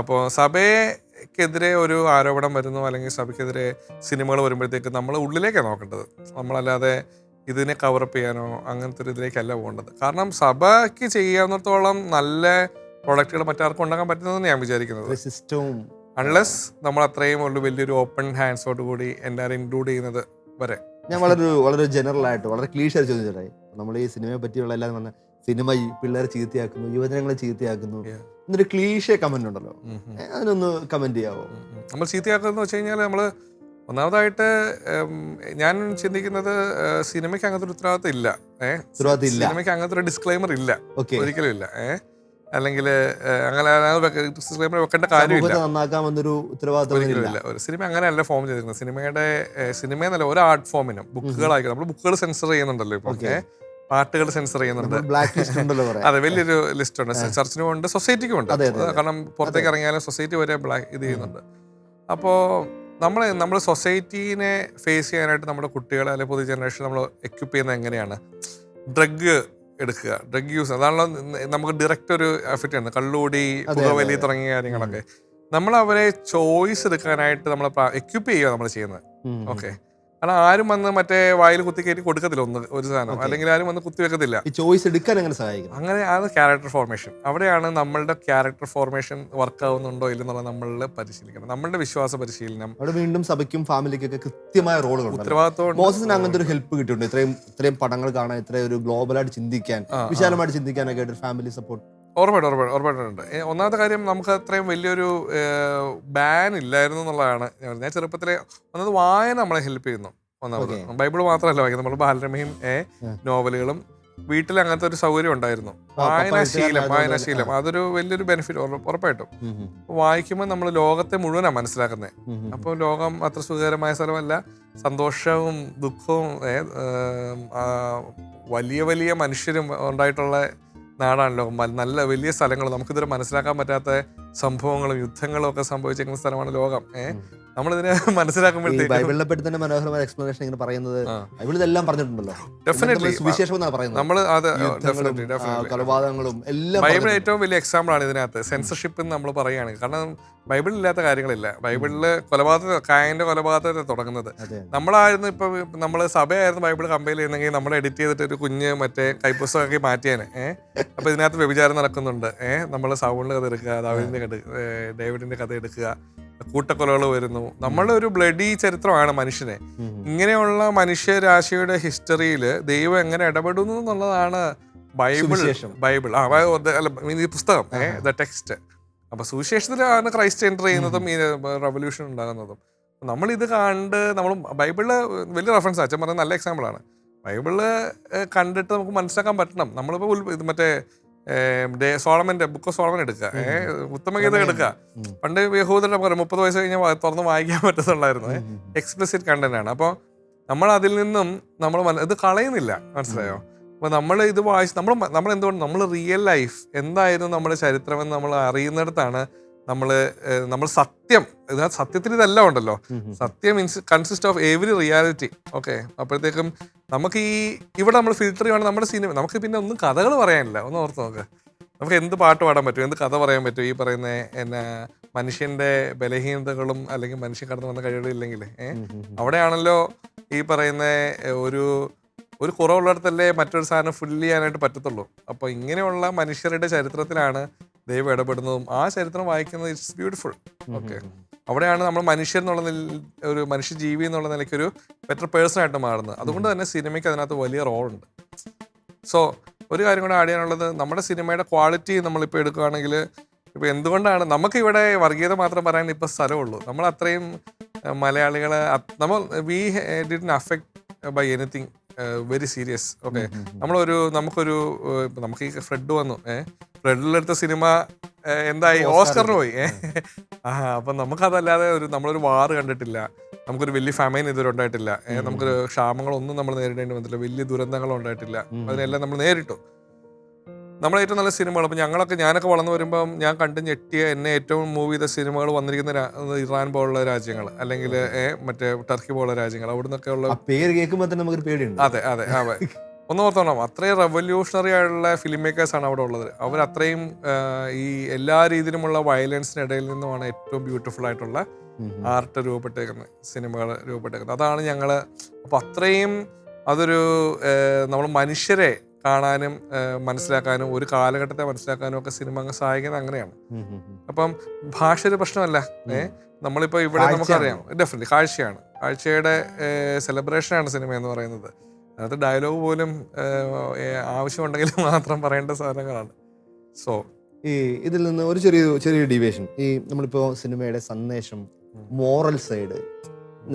അപ്പോൾ സഭയ്ക്കെതിരെ ഒരു ആരോപണം വരുന്നു അല്ലെങ്കിൽ സഭയ്ക്കെതിരെ സിനിമകൾ വരുമ്പോഴത്തേക്ക് നമ്മൾ ഉള്ളിലേക്കാണ് നോക്കേണ്ടത്. നമ്മളല്ലാതെ ഇതിനെ കവറപ്പ് ചെയ്യാനോ അങ്ങനത്തെ ഒരു ഇതിലേക്കല്ല പോകേണ്ടത്. കാരണം സഭയ്ക്ക് ചെയ്യാവുന്നിടത്തോളം നല്ല പ്രൊഡക്റ്റുകൾ മറ്റാർക്കും ഉണ്ടാക്കാൻ പറ്റുന്നതെന്ന് ഞാൻ വിചാരിക്കുന്നത്. സിസ്റ്റവും അൺലെസ് നമ്മൾ അത്രയും ഒരു വലിയൊരു ഓപ്പൺ ഹാൻഡ്സോട് കൂടി എല്ലാവരും ഇൻക്ലൂഡ് ചെയ്യുന്നത് വരെ. ഞാൻ വളരെ വളരെ ജനറൽ ആയിട്ട് വളരെ ക്ലീഷ് ആയി ചോദിച്ചിട്ടായി നമ്മൾ ഈ സിനിമയെ പറ്റിയുള്ള എല്ലാം പറഞ്ഞ സിനിമ ഈ പിള്ളേരെ ചീത്തയാക്കുന്നു യുവജനങ്ങളെ ചീത്തയാക്കുന്നു. എന്നൊരു ക്ലീഷേ കമന്റ് ഉണ്ടല്ലോ. അതിനൊന്ന് കമന്റ് ചെയ്യാവോ. നമ്മൾ ചീത്തയാക്കുന്നത് വെച്ച് കഴിഞ്ഞാൽ നമ്മൾ ഒന്നാമതായിട്ട് ഞാൻ ചിന്തിക്കുന്നത് സിനിമയ്ക്ക് അങ്ങനത്തെ ഒരു ഉത്തരവാദിത്തം ഇല്ല. ഏഹ്. സിനിമയ്ക്ക് അങ്ങനത്തെ ഒരു ഡിസ്ക്ലൈമർ ഇല്ല. ഒരിക്കലും ഇല്ല. ഏഹ് അല്ലെങ്കിൽ അങ്ങനെ ഡിസ്ക്ലൈമർ വെക്കേണ്ട കാര്യമില്ല. സമൂഹത്തെ നന്നാക്കാമെന്നൊരു ഉത്തരവാദിത്തം ഒരിക്കലും ഇല്ല. ഇല്ല ഒരു സിനിമ അങ്ങനെയല്ല ഫോം ചെയ്തിരിക്കുന്നത്. സിനിമയുടെ സിനിമ എന്നല്ല ഒരു ആർട്ട് ഫോമിനും ബുക്കുകളായിരിക്കും നമ്മൾ ബുക്കുകൾ സെൻസർ ചെയ്യുന്നുണ്ടല്ലോ ഇപ്പൊ. പാട്ടുകൾ സെൻസർ ചെയ്യുന്നുണ്ട്. ബ്ലാക്ക് ലിസ്റ്റ് ഉണ്ടല്ലോ അതെ വലിയൊരു ലിസ്റ്റ് ഉണ്ട്. ചർച്ചിനും ഉണ്ട് സൊസൈറ്റിക്കും ഉണ്ട്. കാരണം പുറത്തേക്ക് ഇറങ്ങിയാലും സൊസൈറ്റി വരെ ബ്ലാക്ക് ഇത് ചെയ്യുന്നുണ്ട്. അപ്പോൾ നമ്മൾ നമ്മൾ സൊസൈറ്റീനെ ഫേസ് ചെയ്യാനായിട്ട് നമ്മുടെ കുട്ടികളെ അല്ലെങ്കിൽ പുതിയ ജനറേഷൻ നമ്മൾ എക്യുപ്പ് ചെയ്യുന്നത് എങ്ങനെയാണ്? ഡ്രഗ് എടുക്കുക. ഡ്രഗ് യൂസ് അതാണല്ലോ നമുക്ക് ഡയറക്റ്റ് ഒരു എഫക്റ്റ് ആണ് കള്ളുകൂടി പുകവലി തുടങ്ങിയ കാര്യങ്ങളൊക്കെ. നമ്മൾ അവരെ ചോയ്സ് എടുക്കാനായിട്ട് നമ്മൾ എക്യുപ്പ് ചെയ്യുക നമ്മൾ ചെയ്യുന്നത്. ഓക്കെ കാരണം ആരും വന്ന് മറ്റേ വായിൽ കുത്തി കയറ്റി കൊടുക്കത്തില്ല ഒന്ന് ഒരു സാധനം. അല്ലെങ്കിൽ ആരും വന്ന് കുത്തി വെക്കത്തില്ല. ഈ ചോയ്സ് എടുക്കാൻ എങ്ങനെ സഹായിക്കും അങ്ങനെ ആണ് ക്യാരക്ടർ ഫോർമേഷൻ അവിടെയാണ് നമ്മളുടെ ക്യാരക്ടർ ഫോർമേഷൻ വർക്ക് ആവുന്നുണ്ടോ ഇല്ലെന്നുള്ള നമ്മളിൽ പരിശീലിക്കണം. നമ്മളുടെ വിശ്വാസ പരിശീലനം. അവിടെ വീണ്ടും സഭയ്ക്കും ഫാമിലിക്കൊക്കെ കൃത്യമായ റോൾ ഉത്തരവാദിത്വം മോസസിന് അങ്ങനത്തെ ഒരു ഹെൽപ്പ് കിട്ടിയിട്ടുണ്ട്. ഇത്രയും ഇത്രയും പടങ്ങൾ കാണാൻ ഇത്രയും ഒരു ഗ്ലോബലായിട്ട് ചിന്തിക്കാൻ. വിശാലമായിട്ട് ചിന്തിക്കാനൊക്കെ ആയിട്ട് ഫാമിലി സപ്പോർട്ട് ഉറപ്പായിട്ടും ഉറപ്പായിട്ടും ഉറപ്പായിട്ടുണ്ട് ഒന്നാമത്തെ കാര്യം നമുക്ക് അത്രയും വലിയൊരു ബാൻ ഇല്ലായിരുന്നു എന്നുള്ളതാണ് ഞാൻ പറഞ്ഞത്. ഞാൻ ചെറുപ്പത്തിലെ ഒന്നത് വായന നമ്മളെ ഹെൽപ്പ് ചെയ്യുന്നു. ഒന്നാമത് ബൈബിൾ മാത്രമല്ല വായിക്കുന്നത്. നമ്മൾ ബാലരമയും ഏ നോവലുകളും വീട്ടിൽ അങ്ങനത്തെ ഒരു സൗകര്യം ഉണ്ടായിരുന്നു. വായനാശീലം വായനാശീലം അതൊരു വലിയൊരു ബെനിഫിറ്റ് ഉറപ്പായിട്ടും. വായിക്കുമ്പോൾ നമ്മൾ ലോകത്തെ മുഴുവനാണ് മനസ്സിലാക്കുന്നത് അപ്പോൾ ലോകം അത്ര സുഖകരമായ സ്ഥലമല്ല. സന്തോഷവും ദുഃഖവും വലിയ വലിയ മനുഷ്യരും ഉണ്ടായിട്ടുള്ള നാടാണ് നല്ല വലിയ സ്ഥലങ്ങൾ. നമുക്കിതുവരെ മനസ്സിലാക്കാൻ പറ്റാത്ത സംഭവങ്ങളും യുദ്ധങ്ങളും ഒക്കെ സംഭവിച്ചിരിക്കുന്ന സ്ഥലമാണ് ലോകം. ഏ? നമ്മളിതിനെ മനസ്സിലാക്കുമ്പോഴത്തേക്കും ബൈബിളിനെ പറ്റി തന്നെ മനോഹരമായ എക്സ്പ്ലനേഷൻ ഇങ്ങനെ പറയുന്നത് ആ. ഇതെല്ലാം പറഞ്ഞിട്ടുണ്ടല്ലോ. നമ്മൾ സുവിശേഷം എന്നാണ് പറയുന്നത്. നമ്മൾ അത് ഡെഫിനറ്റ്ലി കൊലപാതകങ്ങളും എല്ലാം ബൈബിൾ ഏറ്റവും വലിയ എക്സാമ്പിൾ ആണ് ഇതിനകത്ത്. സെൻസർഷിപ്പ് നമ്മൾ പറയുകയാണ് കാരണം ബൈബിളിൽ ഇല്ലാത്ത കാര്യങ്ങളില്ല. ബൈബിളിൽ കൊലപാതക കായന്റെ കൊലപാതകത്തെ തുടങ്ങുന്നത്. നമ്മളായിരുന്നു ഇപ്പൊ നമ്മൾ സഭയായിരുന്നു ബൈബിൾ കമ്പയർ ചെയ്യുന്നെങ്കിൽ നമ്മൾ എഡിറ്റ് ചെയ്തിട്ട് ഒരു കുഞ്ഞ് മറ്റേ കൈപ്പുസ്തകമാക്കി മാറ്റിയേനെ. ഏഹ് അപ്പൊ ഇതിനകത്ത് വ്യഭിചാരം നടക്കുന്നുണ്ട്. ഏഹ് നമ്മൾ സൗണ്ടിന്റെ കഥ എടുക്കുക ദാവിദിന്റെ കഥ ഡേവിഡിന്റെ കഥ എടുക്കുക കൂട്ടക്കൊലകൾ വരുന്നു. നമ്മളുടെ ഒരു ബ്ലഡി ചരിത്രമാണ് മനുഷ്യനെ. ഇങ്ങനെയുള്ള മനുഷ്യരാശിയുടെ ഹിസ്റ്ററിയിൽ ദൈവം എങ്ങനെ ഇടപെടുന്നു എന്നുള്ളതാണ് ബൈബിൾ ബൈബിൾ. ആ ബൈ- അല്ല ഈ പുസ്തകം ദ ടെക്സ്റ്റ്. അപ്പൊ സുവിശേഷത്തിലാണ് ക്രൈസ്റ്റ് എന്റർ ചെയ്യുന്നതും ഈ റവല്യൂഷൻ ഉണ്ടാകുന്നതും. നമ്മൾ ഇത് കണ്ട് നമ്മൾ ബൈബിളിൽ വലിയ റെഫറൻസ് അച്ഛൻ പറഞ്ഞ നല്ല എക്സാമ്പിൾ ആണ്. ബൈബിൾ കണ്ടിട്ട് നമുക്ക് മനസ്സിലാക്കാൻ പറ്റണം. നമ്മളിപ്പോ ഉൽ- ഇത് മറ്റേ സോളമന്റെ ബുക്ക് ഓഫ് സോളമൻ എടുക്കുക. ഏഹ്, ഉത്തമഗീത. എടുക്കുക. പണ്ട് യഹൂദരുടെ പറയാം മുപ്പത് വയസ്സ് കഴിഞ്ഞാൽ തുറന്ന് വായിക്കാൻ പറ്റത്തുള്ളായിരുന്നു. എക്സ്പ്ലിസിറ്റ് കണ്ടന്റ് ആണ്. അപ്പോൾ നമ്മൾ അതിൽ നിന്നും നമ്മൾ ഇത് കളയുന്നില്ല. മനസ്സിലായോ? അപ്പോൾ നമ്മൾ ഇത് വായിച്ച് നമ്മൾ നമ്മൾ എന്തുകൊണ്ട് നമ്മൾ റിയൽ ലൈഫ് എന്തായിരുന്നു നമ്മുടെ ചരിത്രമെന്ന് നമ്മൾ അറിയുന്നിടത്താണ് നമ്മൾ നമ്മൾ സത്യം ഇതിനകത്ത് സത്യത്തിൽ ഇതെല്ലാം ഉണ്ടല്ലോ. സത്യം means consist of every reality okay അപ്പോഴത്തേക്കും നമുക്ക് ഈ ഇവിടെ നമ്മൾ ഫിൽട്ടർ ചെയ്യുകയാണ് നമ്മുടെ സിനിമ നമുക്ക് പിന്നെ ഒന്നും കഥകൾ പറയാനില്ല. ഒന്ന് ഓർത്ത് നോക്ക്. നമുക്ക് എന്ത് പാട്ട് പാടാൻ പറ്റും? എന്ത് കഥ പറയാൻ പറ്റും? ഈ പറയുന്ന എന്നാ മനുഷ്യന്റെ ബലഹീനതകളും അല്ലെങ്കിൽ മനുഷ്യൻ കടന്നു വന്ന കഴിവുകളില്ലെങ്കിൽ ഏഹ്. അവിടെയാണല്ലോ ഈ പറയുന്ന ഒരു ഒരു കുറവുള്ളിടത്തല്ലേ മറ്റൊരു സാധനം ഫില്ല് ചെയ്യാനായിട്ട് പറ്റത്തുള്ളൂ. അപ്പോൾ ഇങ്ങനെയുള്ള മനുഷ്യരുടെ ചരിത്രത്തിലാണ് ദൈവം ഇടപെടുന്നതും ആ ചരിത്രം വായിക്കുന്നത് ഇറ്റ്സ് ബ്യൂട്ടിഫുൾ ഓക്കെ അവിടെയാണ് നമ്മൾ മനുഷ്യൻ എന്നുള്ള നില- ഒരു മനുഷ്യ ജീവി എന്നുള്ള നിലയ്ക്ക് ഒരു ബെറ്റർ പേഴ്സൺ ആയിട്ട് മാറുന്നത്. അതുകൊണ്ട് തന്നെ സിനിമയ്ക്ക് അതിനകത്ത് വലിയ റോൾ ഉണ്ട്. സോ ഒരു കാര്യം കൂടെ ആഡ് ചെയ്യാനുള്ളത് നമ്മുടെ സിനിമയുടെ ക്വാളിറ്റി നമ്മളിപ്പോൾ എടുക്കുകയാണെങ്കിൽ ഇപ്പോൾ എന്തുകൊണ്ടാണ് നമുക്ക് ഇവിടെ വർഗീയത മാത്രം പറയാൻ ഇപ്പോൾ സ്ഥലമുള്ളൂ. നമ്മൾ അത്രയും മലയാളികളെ നമ്മൾ we did affect by anything very serious okay നമ്മളൊരു നമുക്കൊരു നമുക്ക് ഈ ഫ്രെഡ് വന്നു. ഏഹ് ഫ്രെഡിലെടുത്ത സിനിമ എന്തായി? ഓസ്കറിന് പോയി. ആ. അപ്പം നമുക്കതല്ലാതെ ഒരു നമ്മളൊരു വാറ് കണ്ടിട്ടില്ല. നമുക്കൊരു വലിയ ഫമൈൻ ഇതുവരെ ഉണ്ടായിട്ടില്ല. നമുക്കൊരു ക്ഷാമങ്ങളൊന്നും നമ്മൾ നേരിടേണ്ടി വന്നിട്ടില്ല. വലിയ ദുരന്തങ്ങളും ഉണ്ടായിട്ടില്ല. അതിനെല്ലാം നമ്മൾ നേരിട്ടു. നമ്മളെ ഏറ്റവും നല്ല സിനിമകൾ അപ്പം ഞങ്ങളൊക്കെ ഞാനൊക്കെ വളർന്നു വരുമ്പം ഞാൻ കണ്ട് ഞെട്ടിയ എന്നെ ഏറ്റവും മൂവ് ചെയ്ത സിനിമകൾ വന്നിരിക്കുന്ന ഇറാൻ പോലുള്ള രാജ്യങ്ങൾ അല്ലെങ്കിൽ മറ്റേ ടർക്കി പോലുള്ള രാജ്യങ്ങൾ അവിടെ നിന്നൊക്കെ ഉള്ള പേര് കേൾക്കുമ്പോൾ തന്നെ നമുക്കൊരു പേടിയുണ്ട്. അതെ അതെ അതെ. ഒന്ന് ഓർത്തോണം. അത്രയും റെവല്യൂഷണറി ആയിട്ടുള്ള ഫിലിം മേക്കേഴ്സ് ആണ് അവിടെ ഉള്ളത്. അവർ അത്രയും ഈ എല്ലാ രീതിയിലുമുള്ള വയലൻസിനിടയിൽ നിന്നുമാണ് ഏറ്റവും ബ്യൂട്ടിഫുൾ ആയിട്ടുള്ള. ആർട്ട് രൂപപ്പെട്ടേക്കുന്നത് സിനിമകൾ രൂപപ്പെട്ടേക്കുന്നത്. അതാണ് ഞങ്ങൾ അപ്പം അത്രയും അതൊരു നമ്മൾ മനുഷ്യരെ കാണാനും മനസ്സിലാക്കാനും ഒരു കാലഘട്ടത്തെ മനസ്സിലാക്കാനും ഒക്കെ സിനിമ അങ്ങ് സഹായിക്കുന്നത് അങ്ങനെയാണ്. അപ്പം ഭാഷ ഒരു പ്രശ്നമല്ല ഏഹ് നമ്മളിപ്പോ ഇവിടെ നമുക്കറിയാം. ഡെഫിനറ്റ്ലി കാഴ്ചയാണ്. കാഴ്ചയുടെ സെലിബ്രേഷൻ ആണ് സിനിമ എന്ന് പറയുന്നത്. അതിനകത്ത് ഡയലോഗ് പോലും ആവശ്യമുണ്ടെങ്കിൽ മാത്രം പറയേണ്ട സാധനങ്ങളാണ്. സോ ഈ ഇതിൽ നിന്ന് ഒരു ചെറിയ ചെറിയ ഡിവേഷൻ ഈ നമ്മളിപ്പോ സിനിമയുടെ സന്ദേശം മോറൽ സൈഡ്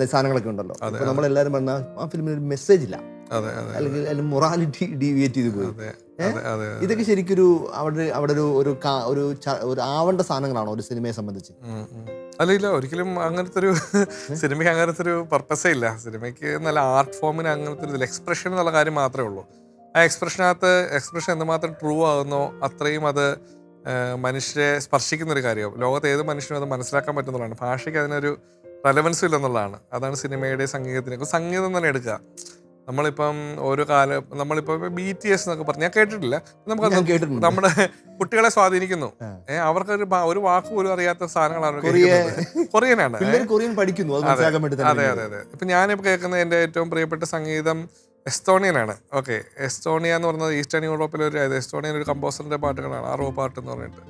സാധനങ്ങളൊക്കെ ഉണ്ടല്ലോ. നമ്മളെല്ലാരും പറഞ്ഞ ആ ഫിലിമിന് ഒരു മെസ്സേജ് ഇല്ല. അല്ലെങ്കിൽ അതിൽ മൊറാലിറ്റി ഡീവിയേറ്റ് ചെയ്ത് പോയി. ഇതൊക്കെ ശരിക്കൊരു അവിടെ അവിടെ ഒരു ഒരു ഒരു ഒരു ആവേണ്ട സാധനങ്ങളാണോ ഒരു സിനിമയെ സംബന്ധിച്ച്. അല്ല ഇല്ല ഒരിക്കലും അങ്ങനത്തെ ഒരു സിനിമയ്ക്ക് അങ്ങനത്തെ ഒരു പർപ്പസേ ഇല്ല. സിനിമയ്ക്ക് നല്ല ആർട്ട് ഫോമിന് അങ്ങനത്തെ ഒരു എക്സ്പ്രഷൻ എന്നുള്ള കാര്യം മാത്രമേ ഉള്ളൂ. ആ എക്സ്പ്രഷനകത്ത് എക്സ്പ്രഷൻ എന്തുമാത്രം ട്രൂ ആകുന്നോ അത്രയും അത് മനുഷ്യരെ സ്പർശിക്കുന്ന ഒരു കാര്യമാവും. ലോകത്ത് ഏത് മനുഷ്യനും അത് മനസ്സിലാക്കാൻ പറ്റുന്നതാണ്. ഭാഷയ്ക്ക് അതിനൊരു റെലവൻസും ഇല്ലെന്നുള്ളതാണ്. അതാണ് സിനിമയുടെ സംഗീതത്തിനെ. സംഗീതം തന്നെ എടുക്കുക. നമ്മളിപ്പം ഓരോ കാലം നമ്മളിപ്പോ ബി ടി എസ് എന്നൊക്കെ പറഞ്ഞു ഞാൻ കേട്ടിട്ടില്ല. നമുക്ക് നമ്മുടെ കുട്ടികളെ സ്വാധീനിക്കുന്നു. ഏഹ് അവർക്ക് ഒരു ഒരു വാക്ക് പോലും അറിയാത്ത സാധനങ്ങളാണ്. കൊറിയനാണ്. കൊറിയൻ പഠിക്കുന്നു അത് അതെ അതെ ഇപ്പൊ ഞാനിപ്പോ കേൾക്കുന്ന എന്റെ ഏറ്റവും പ്രിയപ്പെട്ട സംഗീതം എസ്തോണിയനാണ്. ഓക്കെ എസ്തോണിയ എന്ന് പറയുന്നത് ഈസ്റ്റേൺ യൂറോപ്പിലെ ഒരു. എസ്തോണിയൻ ഒരു കമ്പോസറിന്റെ പാട്ടുകളാണ് ആറോ പാട്ട് എന്ന് പറഞ്ഞിട്ട്.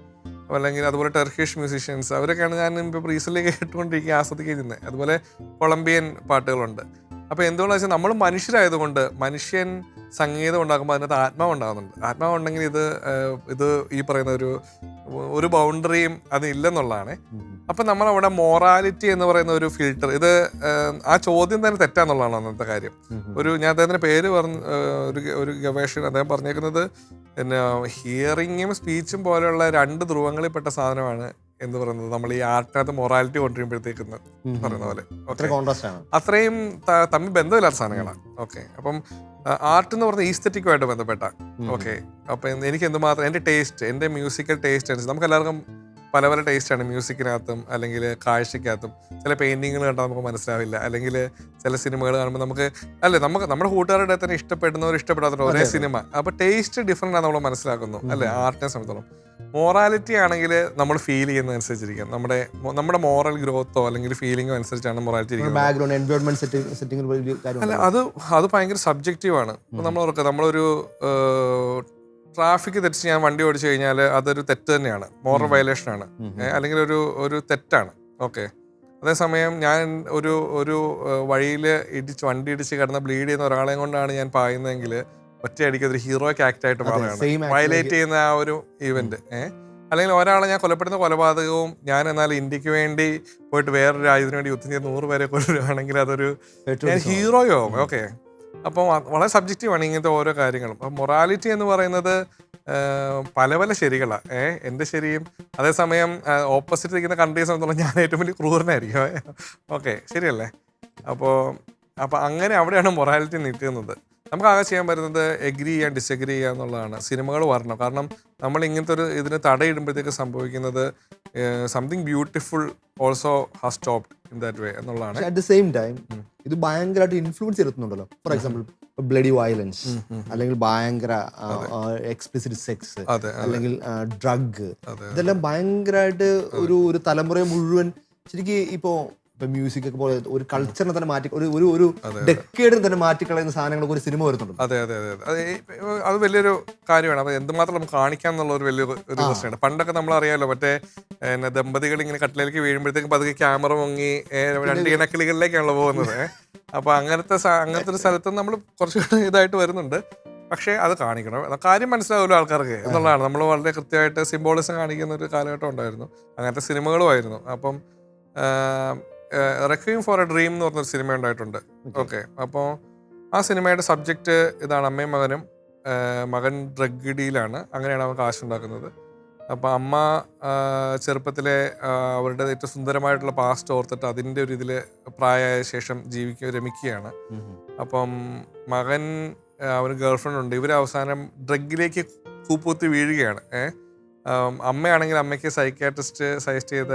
അല്ലെങ്കിൽ അതുപോലെ ടെർക്കിഷ് മ്യൂസീഷ്യൻസ് അവരൊക്കെയാണ് ഞാൻ ഇപ്പോൾ റീസെന്റ് കേട്ടുകൊണ്ടിരിക്കുക ആസ്വദിക്കുന്നത് അതുപോലെ കൊളംബിയൻ പാട്ടുകളുണ്ട്. അപ്പൊ എന്തുകൊണ്ടാ വെച്ചാൽ നമ്മൾ മനുഷ്യരായതുകൊണ്ട് മനുഷ്യൻ സംഗീതം ഉണ്ടാക്കുമ്പോൾ അതിനകത്ത് ആത്മാവ് ഉണ്ടാകുന്നുണ്ട്. ആത്മാവ് ഉണ്ടെങ്കിൽ ഇത് ഇത് ഈ പറയുന്ന ഒരു ഒരു ബൗണ്ടറിയും അത് ഇല്ലെന്നുള്ളതാണ്. അപ്പം അവിടെ മോറാലിറ്റി എന്ന് പറയുന്ന ഒരു ഫിൽട്ടർ ഇത് ആ ചോദ്യം തന്നെ തെറ്റാന്നുള്ളതാണ് അന്നത്തെ കാര്യം. ഒരു ഞാൻ അദ്ദേഹത്തിന്റെ പേര് പറഞ്ഞ ഒരു ഒരു ഗവേഷകൻ അദ്ദേഹം പറഞ്ഞേക്കുന്നത് പിന്നെ ഹിയറിങ്ങും സ്പീച്ചും പോലെയുള്ള രണ്ട് ധ്രുവങ്ങളിൽപ്പെട്ട സാധനമാണ് എന്ന് പറയുന്നത് നമ്മൾ ഈ ആർട്ടിനകത്ത് മൊറാലിറ്റി കൊണ്ടുവരുമ്പോഴത്തേക്കെന്ന്. പറയുന്ന പോലെ. അത്രയും തമ്മിൽ ബന്ധമില്ലാത്ത സാധനങ്ങളാണ് ഓക്കെ അപ്പം ആർട്ട് എന്ന് പറഞ്ഞ ഈസ്തറ്റിക്കുമായിട്ട് ബന്ധപ്പെട്ട. ഓക്കെ അപ്പൊ എനിക്ക് എന്തുമാത്രം എന്റെ ടേസ്റ്റ് എന്റെ മ്യൂസിക്കൽ ടേസ്റ്റ് അനുസരിച്ച് നമുക്ക് എല്ലാവർക്കും പല പല ടേസ്റ്റാണ് മ്യൂസിക്കിനകത്തും അല്ലെങ്കിൽ കാഴ്ചക്കകത്തും ചില പെയിന്റിങ്ങുകൾ കണ്ടാൽ നമുക്ക് മനസ്സിലാവില്ല. അല്ലെങ്കിൽ ചില സിനിമകൾ കാണുമ്പോൾ നമുക്ക് അല്ലേ നമുക്ക് നമ്മുടെ കൂട്ടുകാരുടെ തന്നെ ഇഷ്ടപ്പെടുന്നവർ ഇഷ്ടപ്പെടാത്തവർ ഒരേ. സിനിമ അപ്പൊ ടേസ്റ്റ് ഡിഫറെന്റ് ആണ് നമ്മൾ മനസ്സിലാക്കുന്നു. അല്ലേ അല്ലെ ആർട്ടിനെ സംബന്ധിച്ചോളം. മോറാലിറ്റി ആണെങ്കിൽ നമ്മൾ ഫീൽ ചെയ്യുന്ന അനുസരിച്ചിരിക്കാം നമ്മുടെ നമ്മുടെ മോറൽ ഗ്രോത്തോ അല്ലെങ്കിൽ ഫീലിംഗോ അനുസരിച്ചാണ് മൊറാലിറ്റി ബാക്ക്ഗ്രൗണ്ട് എൻവയോൺമെന്റ് സെറ്റിംഗ് അല്ല അത് അത് ഭയങ്കര സബ്ജക്റ്റീവ് ആണ്. നമ്മൾ ഓർക്കുക നമ്മളൊരു ട്രാഫിക് തെറ്റിച്ച് ഞാൻ വണ്ടി ഓടിച്ചു കഴിഞ്ഞാൽ അതൊരു തെറ്റ് തന്നെയാണ്. മോറൽ വയലേഷൻ ആണ്. അല്ലെങ്കിൽ ഒരു ഒരു തെറ്റാണ്. ഓക്കെ. അതേസമയം ഞാൻ ഒരു ഒരു വഴിയിൽ ഇടിച്ച് വണ്ടി ഇടിച്ച് കിടന്ന് ബ്ലീഡ് ചെയ്യുന്ന ഒരാളെ കൊണ്ടാണ് ഞാൻ പായുന്നതെങ്കിൽ ഒറ്റയടിക്ക് ഒരു ഹീറോയ്ക്ക് ആക്ട് ആയിട്ട് മാറുകയാണ്. വയലേറ്റ് ചെയ്യുന്ന ആ ഒരു ഇവന്റ് ഏഹ് അല്ലെങ്കിൽ ഒരാളെ ഞാൻ കൊലപ്പെടുന്ന കൊലപാതകവും ഞാൻ എന്നാൽ ഇന്ത്യയ്ക്ക് വേണ്ടി പോയിട്ട് വേറൊരു രാജ്യത്തിന് വേണ്ടി യുദ്ധം ചെയ്ത് നൂറ് പേരെ കൊല്ലുകയാണെങ്കിൽ അതൊരു ഞാൻ ഹീറോയോ? ഓക്കെ. അപ്പം വളരെ വളരെ സബ്ജക്റ്റീവാണ് ഇങ്ങനത്തെ ഓരോ കാര്യങ്ങളും. അപ്പം മൊറാലിറ്റി എന്ന് പറയുന്നത് പല പല ശരികളാണ് ഏഹ് എന്റെ ശരിയും. അതേസമയം ഓപ്പോസിറ്റ് നിൽക്കുന്ന കൺട്രീസ് സംബന്ധിച്ചോളം ഞാൻ ഏറ്റവും വലിയ ക്രൂരനായിരിക്കും. ഓക്കെ ശരിയല്ലേ? അപ്പോൾ അപ്പോൾ അങ്ങനെ അവിടെയാണ് മൊറാലിറ്റി നിൽക്കുന്നത് നമുക്ക് ആകെ ചെയ്യാൻ പറ്റുന്നത് എഗ്രി ചെയ്യാൻ ഡിസഗ്രി ചെയ്യുക എന്നുള്ളതാണ്. സിനിമകൾ വരണം. കാരണം നമ്മൾ ഇങ്ങനത്തെ ഒരു ഇതിന് തടയിടുമ്പോഴത്തേക്ക് സംഭവിക്കുന്നത് something beautiful also has stop in that way എന്നുള്ളതാണ്. അറ്റ് ദ സെയിം ടൈം ഇത് ഭയങ്കരമായിട്ട് influence ചെലുത്തുന്നുണ്ടല്ലോ. For example bloody violence. അല്ലെങ്കിൽ ഭയങ്കര എക്സ്പ്ലിസിറ്റ് സെക്സ് അല്ലെങ്കിൽ ഡ്രഗ് ഇതെല്ലാം ഭയങ്കരമായിട്ട് ഒരു ഒരു തലമുറയെ മുഴുവൻ ശരിക്കും ഇപ്പോ ഇപ്പൊ മ്യൂസിക് ഒക്കെ പോലെ ഒരു കൾച്ചറിനെ തന്നെ മാറ്റി ഒരു ഒരു ഒരു. ഡെക്കേഡിന് തന്നെ മാറ്റിക്കളയുന്ന സാധനങ്ങളൊക്കെ ഒരു സിനിമ വരുന്നുണ്ട്. അതെ അതെ അതെ അതെ. അത് വലിയൊരു കാര്യമാണ്. അത് എന്തുമാത്രം നമുക്ക് കാണിക്കാം എന്നുള്ള ഒരു വലിയ ഒരു. പ്രശ്നമാണ്. പണ്ടൊക്കെ നമ്മൾ അറിയാമല്ലോ മറ്റേ ദമ്പതികൾ ഇങ്ങനെ കട്ടിലേക്ക് വീഴുമ്പോഴത്തേക്കും പതുക്കെ ക്യാമറ മുങ്ങി രണ്ട് ഇണക്കിളികളിലേക്കാണല്ലോ പോകുന്നത്. അപ്പൊ അങ്ങനത്തെ അങ്ങനത്തെ ഒരു സ്ഥലത്ത് നമ്മൾ കുറച്ചുകൂടെ ഇതായിട്ട് വരുന്നുണ്ട്. പക്ഷേ അത് കാണിക്കണം. കാര്യം മനസ്സിലാവില്ല ആൾക്കാർക്ക് എന്നുള്ളതാണ്. നമ്മൾ വളരെ കൃത്യമായിട്ട് സിംബോളിസം കാണിക്കുന്ന ഒരു കാലഘട്ടം ഉണ്ടായിരുന്നു. അങ്ങനത്തെ സിനിമകളുമായിരുന്നു അപ്പം റെക്വീം ഫോർ എ ഡ്രീം എന്ന് പറഞ്ഞൊരു സിനിമ ഉണ്ടായിട്ടുണ്ട്. ഓക്കെ അപ്പോൾ ആ സിനിമയുടെ സബ്ജക്റ്റ് ഇതാണ് അമ്മയും മകനും. മകൻ ഡ്രഗ് ഡീലാണ് അങ്ങനെയാണ് അവൻ കാശുണ്ടാക്കുന്നത്. അപ്പോൾ അമ്മ ചെറുപ്പത്തിലെ അവരുടെ ഏറ്റവും സുന്ദരമായിട്ടുള്ള പാസ്റ്റ് ഓർത്തിട്ട് അതിന്റെ ഒരു ഇതിൽ പ്രായമായ ശേഷം ജീവിക്കുക രമിക്കുകയാണ്. അപ്പം മകൻ അവന് ഗേൾഫ്രണ്ട് ഉണ്ട്. ഇവർ അവസാനം ഡ്രഗിലേക്ക് കൂപ്പൂത്തി വീഴുകയാണ്. ഏ ആം, അമ്മയാണെങ്കിൽ അമ്മയ്ക്ക് സൈക്കാട്രിസ്റ്റ് സജസ്റ്റ് ചെയ്ത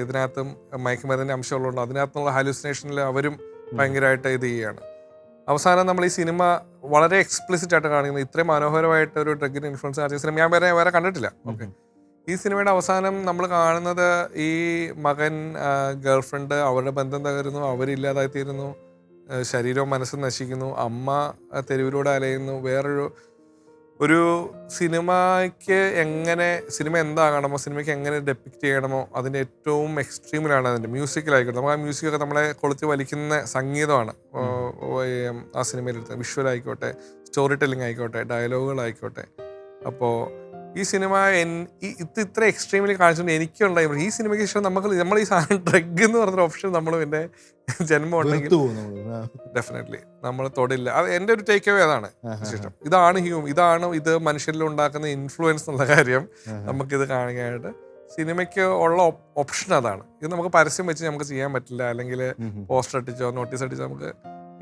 ഇതിനകത്തും മയക്കുമരുന്നിന്റെ അംശമുള്ളതുകൊണ്ട് അതിനകത്തുള്ള ഹാലുസിനേഷനിൽ അവരും ഭയങ്കരമായിട്ട് ഇത് ചെയ്യുകയാണ്. അവസാനം നമ്മൾ ഈ സിനിമ വളരെ എക്സ്പ്ലിസിറ്റ് ആയിട്ട് കാണിക്കുന്നത് ഇത്രയും മനോഹരമായിട്ട് ഒരു ഡ്രഗിന് ഇൻഫ്ലുവൻസ് ആർച്ച സിനിമ ഞാൻ വേറെ വേറെ കണ്ടിട്ടില്ല. ഓക്കെ ഈ സിനിമയുടെ അവസാനം നമ്മൾ കാണുന്നത് ഈ മകൻ ഗേൾഫ്രണ്ട് അവരുടെ ബന്ധം തകരുന്നു അവരില്ലാതായിത്തീരുന്നു ശരീരവും മനസ്സും നശിക്കുന്നു അമ്മ തെരുവിലൂടെ അലയുന്നു വേറൊരു ഒരു സിനിമയ്ക്ക് എങ്ങനെ സിനിമ എന്താകണമോ സിനിമയ്ക്ക് എങ്ങനെ ഡെപ്പിക്റ്റ് ചെയ്യണമോ അതിന്റെ ഏറ്റവും എക്സ്ട്രീമിലാണ് അതിന്റെ മ്യൂസിക്കിലായിക്കോട്ടെ നമുക്ക് ആ മ്യൂസിക്കൊക്കെ നമ്മളെ കൊളുത്തി വലിക്കുന്ന സംഗീതമാണ്. ആ സിനിമയിലെടുത്ത് വിഷ്വലായിക്കോട്ടെ സ്റ്റോറി ടെല്ലിംഗ് ആയിക്കോട്ടെ ഡയലോഗുകളായിക്കോട്ടെ അപ്പോൾ ഈ സിനിമ ഇത് ഇത്ര എക്സ്ട്രീമിൽ കാണിച്ചുകൊണ്ട് എനിക്കുണ്ടായി ഈ സിനിമയ്ക്ക് ശേഷം നമുക്ക് നമ്മൾ ഈ സാധനം ഡ്രഗ് എന്ന് പറഞ്ഞൊരു ഓപ്ഷൻ നമ്മൾ പിന്നെ ജന്മം ഉണ്ടെങ്കിൽ. ഡെഫിനറ്റ്ലി നമ്മൾ തൊടില്ല. അത് എന്റെ ഒരു ടേക്ക് അവേ അതാണ് ശേഷം ഇതാണ് ഹ്യൂം ഇതാണ് ഇത് മനുഷ്യരിൽ ഉണ്ടാക്കുന്ന ഇൻഫ്ലുവൻസ് എന്നുള്ള കാര്യം നമുക്ക് നമുക്കിത് കാണിക്കാനായിട്ട് സിനിമയ്ക്ക് ഉള്ള ഓപ്ഷൻ അതാണ്. ഇത് നമുക്ക് പരസ്യം വെച്ച് നമുക്ക് ചെയ്യാൻ പറ്റില്ല. അല്ലെങ്കിൽ. പോസ്റ്റർ അടിച്ചോ നോട്ടീസ് അടിച്ചോ നമുക്ക്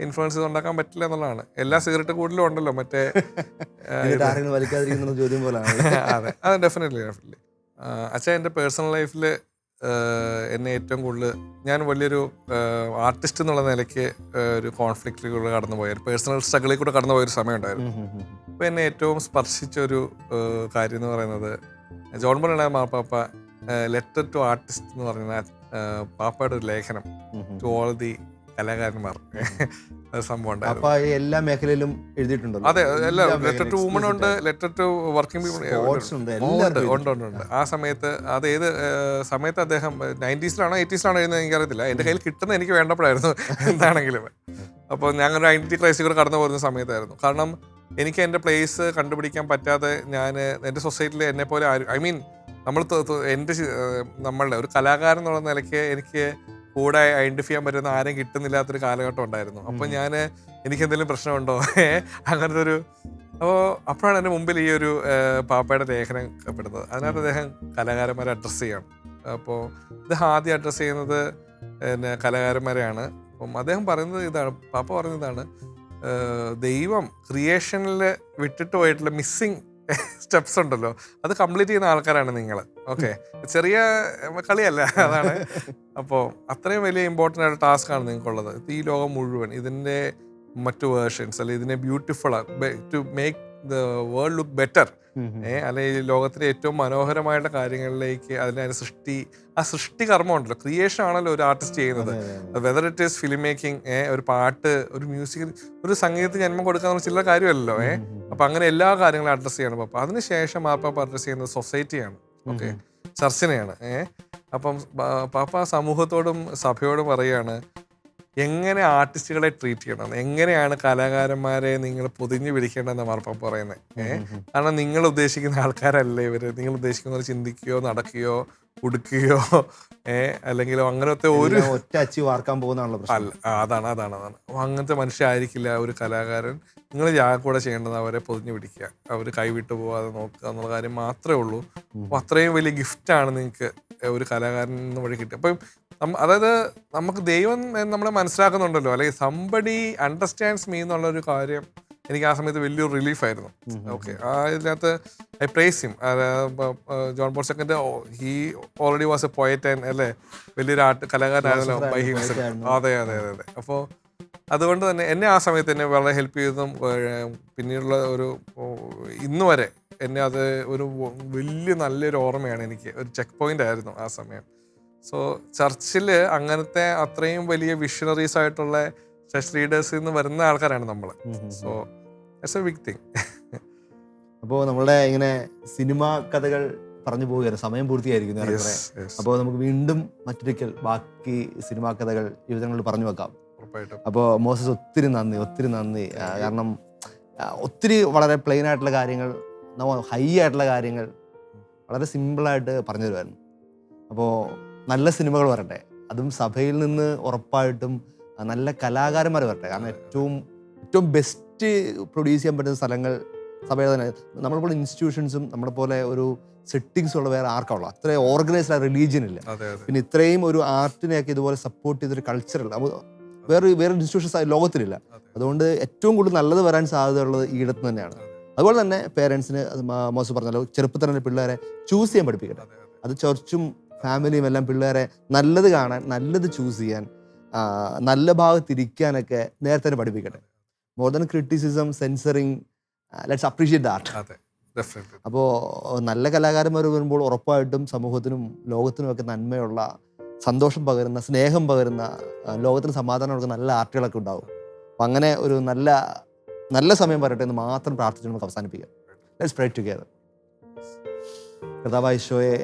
ഇൻഫ്ലുവൻസ് ഉണ്ടാക്കാൻ പറ്റില്ല എന്നുള്ളതാണ്. എല്ലാ സിഗരറ്റ് കൂടുതലും ഉണ്ടല്ലോ മറ്റേ. ചോദ്യം പോലാണ് അതെ അത് ഡെഫിനറ്റ്ലി ഡെഫിനറ്റ്ലി എന്റെ പേഴ്സണൽ ലൈഫിൽ എന്നെ ഏറ്റവും കൂടുതൽ ഞാൻ വലിയൊരു ആർട്ടിസ്റ്റ് എന്നുള്ള നിലയ്ക്ക് ഒരു കോൺഫ്ലിക്റ്റിലൂടെ കടന്നു പോയ പേഴ്സണൽ സ്ട്രഗിളിൽ കൂടെ കടന്നു പോയ ഒരു സമയം ഉണ്ടായിരുന്നു അപ്പോൾ എന്നെ ഏറ്റവും സ്പർശിച്ച ഒരു കാര്യം എന്ന് പറയുന്നത് ജോൺ ബോളാണ് മാപ്പാപ്പ ലെറ്റർ ടു ആർട്ടിസ്റ്റ് എന്ന് പറയുന്ന പാപ്പയുടെ ഒരു ലേഖനം ടു ഓൾ ദി കലാകാരന്മാർ. സംഭവം അപ്പൊ എല്ലാ മേഖലയിലും എഴുതിയിട്ടുണ്ടോ അതെ എല്ലാ ലെറ്റർ ടു വുമൺ ഉണ്ട്. ലെറ്റർ ടു വർക്കിംഗ് ഉണ്ട്, ഉണ്ട് ഉണ്ട്. ആ സമയത്ത് അത് ഏത് സമയത്ത് അദ്ദേഹം നയന്റീസിലാണോ എയ്റ്റീസിലാണോ എഴുതുന്നത് എനിക്കറിയത്തില്ല. എന്റെ കയ്യിൽ കിട്ടുന്ന എനിക്ക് വേണ്ടപ്പോഴായിരുന്നു എന്താണെങ്കിലും. അപ്പോൾ ഞങ്ങൾ ഒരു ഐഡന്റിറ്റി ക്രൈസിൽ കൂടെ കടന്നു പോകുന്ന സമയത്തായിരുന്നു. കാരണം എനിക്ക് എന്റെ പ്ലേസ് കണ്ടുപിടിക്കാൻ പറ്റാതെ ഞാൻ എന്റെ സൊസൈറ്റിയിൽ എന്നെ പോലെ ആരും ഐ മീൻ നമ്മൾ എന്റെ നമ്മളുടെ ഒരു കലാകാരൻ എന്നുള്ള നിലയ്ക്ക് എനിക്ക് കൂടെ ഐഡന്റിഫൈ ചെയ്യാൻ പറ്റുന്ന ആരും കിട്ടുന്നില്ലാത്തൊരു കാലഘട്ടം ഉണ്ടായിരുന്നു. അപ്പോൾ. ഞാൻ എനിക്ക് എന്തെങ്കിലും പ്രശ്നമുണ്ടോ? അങ്ങനത്തെ ഒരു അപ്പോൾ അപ്പോഴാണ് എന്റെ മുമ്പിൽ ഈ ഒരു പാപ്പയുടെ ലേഖനം പെടുന്നത് അതിനകത്ത് അദ്ദേഹം കലാകാരന്മാരെ അഡ്രസ്സ് ചെയ്യണം. അപ്പോൾ അദ്ദേഹം ആദ്യം അഡ്രസ്സ് ചെയ്യുന്നത് പിന്നെ കലാകാരന്മാരെയാണ്. അപ്പം അദ്ദേഹം പറയുന്നത് ഇതാണ് പാപ്പ പറയുന്നതാണ് ദൈവം ക്രിയേഷനിൽ വിട്ടിട്ട് പോയിട്ടുള്ള മിസ്സിങ് സ്റ്റെപ്സ് ഉണ്ടല്ലോ. അത് കംപ്ലീറ്റ് ചെയ്യുന്ന ആൾക്കാരാണ് നിങ്ങൾ ഓക്കെ. ചെറിയ കളിയല്ല. അതാണ്. അപ്പോൾ അത്രയും വലിയ ഇമ്പോർട്ടന്റ് ആയ ആണ് നിങ്ങൾക്കുള്ളത്. ഈ ലോകം മുഴുവൻ ഇതിന്റെ മറ്റു വേർഷൻസ് അല്ലെങ്കിൽ ഇതിനെ beautiful to make world look better. അല്ലെങ്കിൽ ലോകത്തിലെ ഏറ്റവും മനോഹരമായിട്ടുള്ള കാര്യങ്ങളിലേക്ക് അതിനെ അതിനെ സൃഷ്ടി ആ സൃഷ്ടി കർമ്മം ഉണ്ടല്ലോ. ക്രിയേഷൻ ആണല്ലോ ഒരു ആർട്ടിസ്റ്റ് ചെയ്യുന്നത്. Whether it is film making ഒരു പാട്ട് ഒരു മ്യൂസിക് ഒരു സംഗീതത്തിന് ജന്മം കൊടുക്കാന്ന് ചില കാര്യമല്ലല്ലോ ഏ. അപ്പൊ അങ്ങനെ എല്ലാ കാര്യങ്ങളും അഡ്രസ് ചെയ്യണം. അപ്പൊ അതിനുശേഷം മാപ്പാപ്പ അഡ്രസ് ചെയ്യുന്നത് സൊസൈറ്റിയാണ് ഓക്കെ ചർച്ചിനെയാണ് ഏഹ് അപ്പം പാപ്പ സമൂഹത്തോടും സഭയോടും പറയാണ് എങ്ങനെ ആർട്ടിസ്റ്റുകളെ ട്രീറ്റ് ചെയ്യണം? എങ്ങനെയാണ് കലാകാരന്മാരെ നിങ്ങൾ പൊതിഞ്ഞു പിടിക്കേണ്ടതെന്ന് മാർപ്പാപ്പ പറയുന്നത് ഏഹ് കാരണം നിങ്ങൾ ഉദ്ദേശിക്കുന്ന ആൾക്കാരല്ലേ ഇവർ? നിങ്ങൾ ഉദ്ദേശിക്കുന്നവർ ചിന്തിക്കുകയോ നടക്കുകയോ ഉടുക്കുകയോ ഏഹ് അല്ലെങ്കിൽ അങ്ങനത്തെ ഒരു ഒറ്റ അച്ചി വാർക്കാൻ പോകുന്ന അല്ല അതാണ് അതാണ് അതാണ്. അങ്ങനത്തെ മനുഷ്യരായിരിക്കില്ല ഒരു കലാകാരൻ. നിങ്ങൾ കൂടെ ചെയ്യേണ്ടത് അവരെ പൊതിഞ്ഞു പിടിക്കുക. അവർ കൈവിട്ടു പോവാതെ നോക്കുക എന്നുള്ള കാര്യം മാത്രമേ ഉള്ളൂ. അപ്പൊ അത്രയും വലിയ ഗിഫ്റ്റാണ് നിങ്ങൾക്ക് ഒരു കലാകാരൻ വഴി കിട്ടുക അപ്പം അതായത് നമുക്ക് ദൈവം നമ്മളെ മനസ്സിലാക്കുന്നുണ്ടല്ലോ. അല്ലെങ്കിൽ സംബടി അണ്ടർസ്റ്റാൻഡ്സ് മീ എന്നുള്ള ഒരു കാര്യം എനിക്ക് ആ സമയത്ത് വലിയൊരു റിലീഫായിരുന്നു ഓക്കെ ആ ഇതിനകത്ത് I praise him John Paul second he already was a poet and അല്ലേ വലിയൊരു ആർട്ട് Philosopher ബൈ ആയിരുന്നു. അതെ അതെ അതെ അതെ. അപ്പോൾ അതുകൊണ്ട് തന്നെ എന്നെ ആ സമയത്ത് എന്നെ വളരെ ഹെൽപ്പ് ചെയ്തതും പിന്നീടുള്ള ഒരു ഇന്ന് വരെ എന്നെ അത് ഒരു വലിയ നല്ലൊരു ഓർമ്മയാണ് എനിക്ക്. ഒരു ചെക്ക് പോയിന്റ് ആയിരുന്നു ആ സമയം. സോ ചർച്ചിൽ അങ്ങനത്തെ അത്രയും വലിയ വിഷണറീസ് ആയിട്ടുള്ള ചർച്ച് ലീഡേഴ്സിൽ നിന്ന് വരുന്ന ആൾക്കാരാണ് നമ്മൾ so it's a big thing അപ്പോൾ നമ്മളുടെ ഇങ്ങനെ സിനിമാ കഥകൾ പറഞ്ഞു പോവുകയാണ്. സമയം പൂർത്തിയായിരിക്കുന്നു അപ്പോൾ നമുക്ക് വീണ്ടും മറ്റൊരിക്കൽ ബാക്കി സിനിമാ കഥകൾ യുവജനങ്ങളോട് പറഞ്ഞു വെക്കാം. അപ്പോൾ മോസസ് ഒത്തിരി നന്ദി ഒത്തിരി നന്ദി. കാരണം ഒത്തിരി വളരെ പ്ലെയിൻ ആയിട്ടുള്ള കാര്യങ്ങൾ ഹൈ ആയിട്ടുള്ള കാര്യങ്ങൾ വളരെ സിമ്പിളായിട്ട് പറഞ്ഞു തരുമായിരുന്നു അപ്പോൾ നല്ല സിനിമകൾ വരട്ടെ. അതും സഭയിൽ നിന്ന് ഉറപ്പായിട്ടും നല്ല കലാകാരന്മാർ വരട്ടെ. കാരണം ഏറ്റവും ഏറ്റവും ബെസ്റ്റ് പ്രൊഡ്യൂസ് ചെയ്യാൻ പറ്റുന്ന സ്ഥലങ്ങൾ സഭയിൽ തന്നെ. നമ്മളെപ്പോലെ ഇൻസ്റ്റിറ്റ്യൂഷൻസും നമ്മളെ പോലെ ഒരു സെറ്റിങ്സ് ഉള്ള വേറെ ആർക്കാവുള്ളൂ. അത്രയും ഓർഗനൈസ്ഡ് റിലീജിയൻ ഇല്ല. പിന്നെ ഇത്രയും ഒരു ആർട്ടിനെയൊക്കെ ഇതുപോലെ സപ്പോർട്ട് ചെയ്തൊരു കൾച്ചറൽ വേറെ വേറെ ഇൻസ്റ്റിറ്റ്യൂഷൻസ് ലോകത്തിലില്ല. അതുകൊണ്ട് ഏറ്റവും കൂടുതൽ നല്ലത് വരാൻ സാധ്യതയുള്ളത് ഈ ഇടത്ത് തന്നെയാണ്. അതുപോലെ തന്നെ പേരൻസിന് മോശം പറഞ്ഞല്ലോ ചെറുപ്പത്തിൽ തന്നെ പിള്ളേരെ ചൂസ് ചെയ്യാൻ പഠിപ്പിക്കട്ടെ. അത് ചർച്ചും ഫാമിലിയും എല്ലാം പിള്ളേരെ നല്ലത് കാണാൻ നല്ലത് ചൂസ് ചെയ്യാൻ നല്ല ഭാഗത്തിരിക്കാനൊക്കെ നേരത്തെ തന്നെ പഠിപ്പിക്കട്ടെ. More than criticism censoring let's appreciate that അതെ ഡെഫിനറ്റ്ലി അപ്പോൾ നല്ല കലാകാരന്മാർ വരുമ്പോൾ ഉറപ്പായിട്ടും സമൂഹത്തിനും ലോകത്തിനും ഒക്കെ നന്മയുള്ള സന്തോഷം പകരുന്ന സ്നേഹം പകരുന്ന ലോകത്തിന് സമാധാനം കൊടുക്കുന്ന നല്ല ആർട്ടുകളൊക്കെ ഉണ്ടാവും. അപ്പം അങ്ങനെ ഒരു നല്ല നല്ല സമയം വരട്ടെ എന്ന് മാത്രം പ്രാർത്ഥിച്ച് നമുക്ക് അവസാനിപ്പിക്കാം. ലെറ്റ്സ് പ്രേ ടുഗെദർ കർത്താവായ ഈശോയെ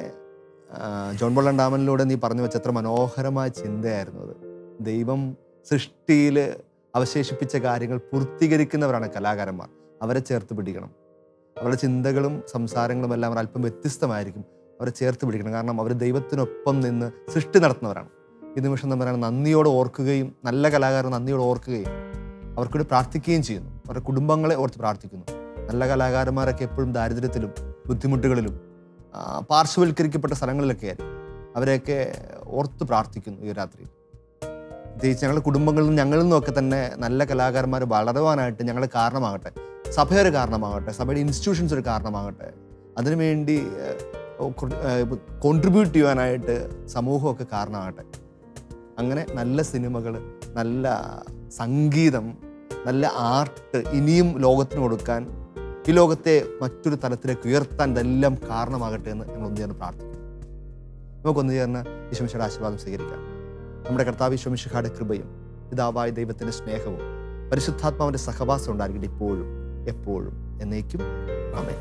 ജോൺ ബോൾ ഡാമനിലൂടെ നീ പറഞ്ഞു വെച്ച എത്ര മനോഹരമായ ചിന്തയായിരുന്നു അത്. ദൈവം സൃഷ്ടിയിൽ അവശേഷിപ്പിച്ച കാര്യങ്ങൾ പൂർത്തീകരിക്കുന്നവരാണ് കലാകാരന്മാർ. അവരെ ചേർത്ത് പിടിക്കണം. അവരുടെ ചിന്തകളും സംസാരങ്ങളും എല്ലാം അല്പം വ്യത്യസ്തമായിരിക്കും. അവരെ ചേർത്ത് പിടിക്കണം. കാരണം അവർ ദൈവത്തിനൊപ്പം നിന്ന് സൃഷ്ടി നടത്തുന്നവരാണ്. ഈ നിമിഷം തമ്മിലാണ് നന്ദിയോട് ഓർക്കുകയും നല്ല കലാകാരൻ നന്ദിയോട് ഓർക്കുകയും അവർക്കൂടി പ്രാർത്ഥിക്കുകയും ചെയ്യുന്നു. അവരുടെ കുടുംബങ്ങളെ ഓർത്ത് പ്രാർത്ഥിക്കുന്നു. നല്ല കലാകാരന്മാരൊക്കെ എപ്പോഴും ദാരിദ്ര്യത്തിലും ബുദ്ധിമുട്ടുകളിലും പാർശ്വവൽക്കരിക്കപ്പെട്ട സ്ഥലങ്ങളിലൊക്കെ ആയിരുന്നു അവരെയൊക്കെ ഓർത്ത് പ്രാർത്ഥിക്കുന്നു ഈ രാത്രി. പ്രത്യേകിച്ച് ഞങ്ങളുടെ കുടുംബങ്ങളിൽ നിന്നും ഞങ്ങളിൽ നിന്നൊക്കെ തന്നെ നല്ല കലാകാരന്മാർ വളരുവാനായിട്ട് ഞങ്ങൾ കാരണമാകട്ടെ. സഭയൊരു കാരണമാകട്ടെ. സഭയുടെ ഇൻസ്റ്റിറ്റ്യൂഷൻസ് ഒരു കാരണമാകട്ടെ. അതിനുവേണ്ടി കോൺട്രിബ്യൂട്ട് ചെയ്യാനായിട്ട് സമൂഹമൊക്കെ കാരണമാകട്ടെ. അങ്ങനെ നല്ല സിനിമകൾ നല്ല സംഗീതം നല്ല ആർട്ട് ഇനിയും ലോകത്തിന് കൊടുക്കാൻ ഈ ലോകത്തെ മറ്റൊരു തലത്തിലേക്ക് ഉയർത്താൻ ഇതെല്ലാം കാരണമാകട്ടെ എന്ന് ഞങ്ങൾ ഒന്ന് ചേർന്ന് പ്രാർത്ഥിക്കുന്നു. നമുക്കൊന്ന് ചേർന്ന് ഈശ്വമിഷയുടെ ആശീർവാദം സ്വീകരിക്കാം. നമ്മുടെ കർത്താവ് ഈശ്വമിഷയുടെ കൃപയും പിതാവായ ദൈവത്തിന്റെ സ്നേഹവും പരിശുദ്ധാത്മാവിന്റെ സഹവാസം ഉണ്ടായിരിക്കട്ടെ ഇപ്പോഴും എപ്പോഴും എന്നേക്കും. ആമേ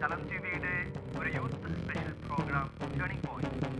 ശലം ഒരു youth special programme turning point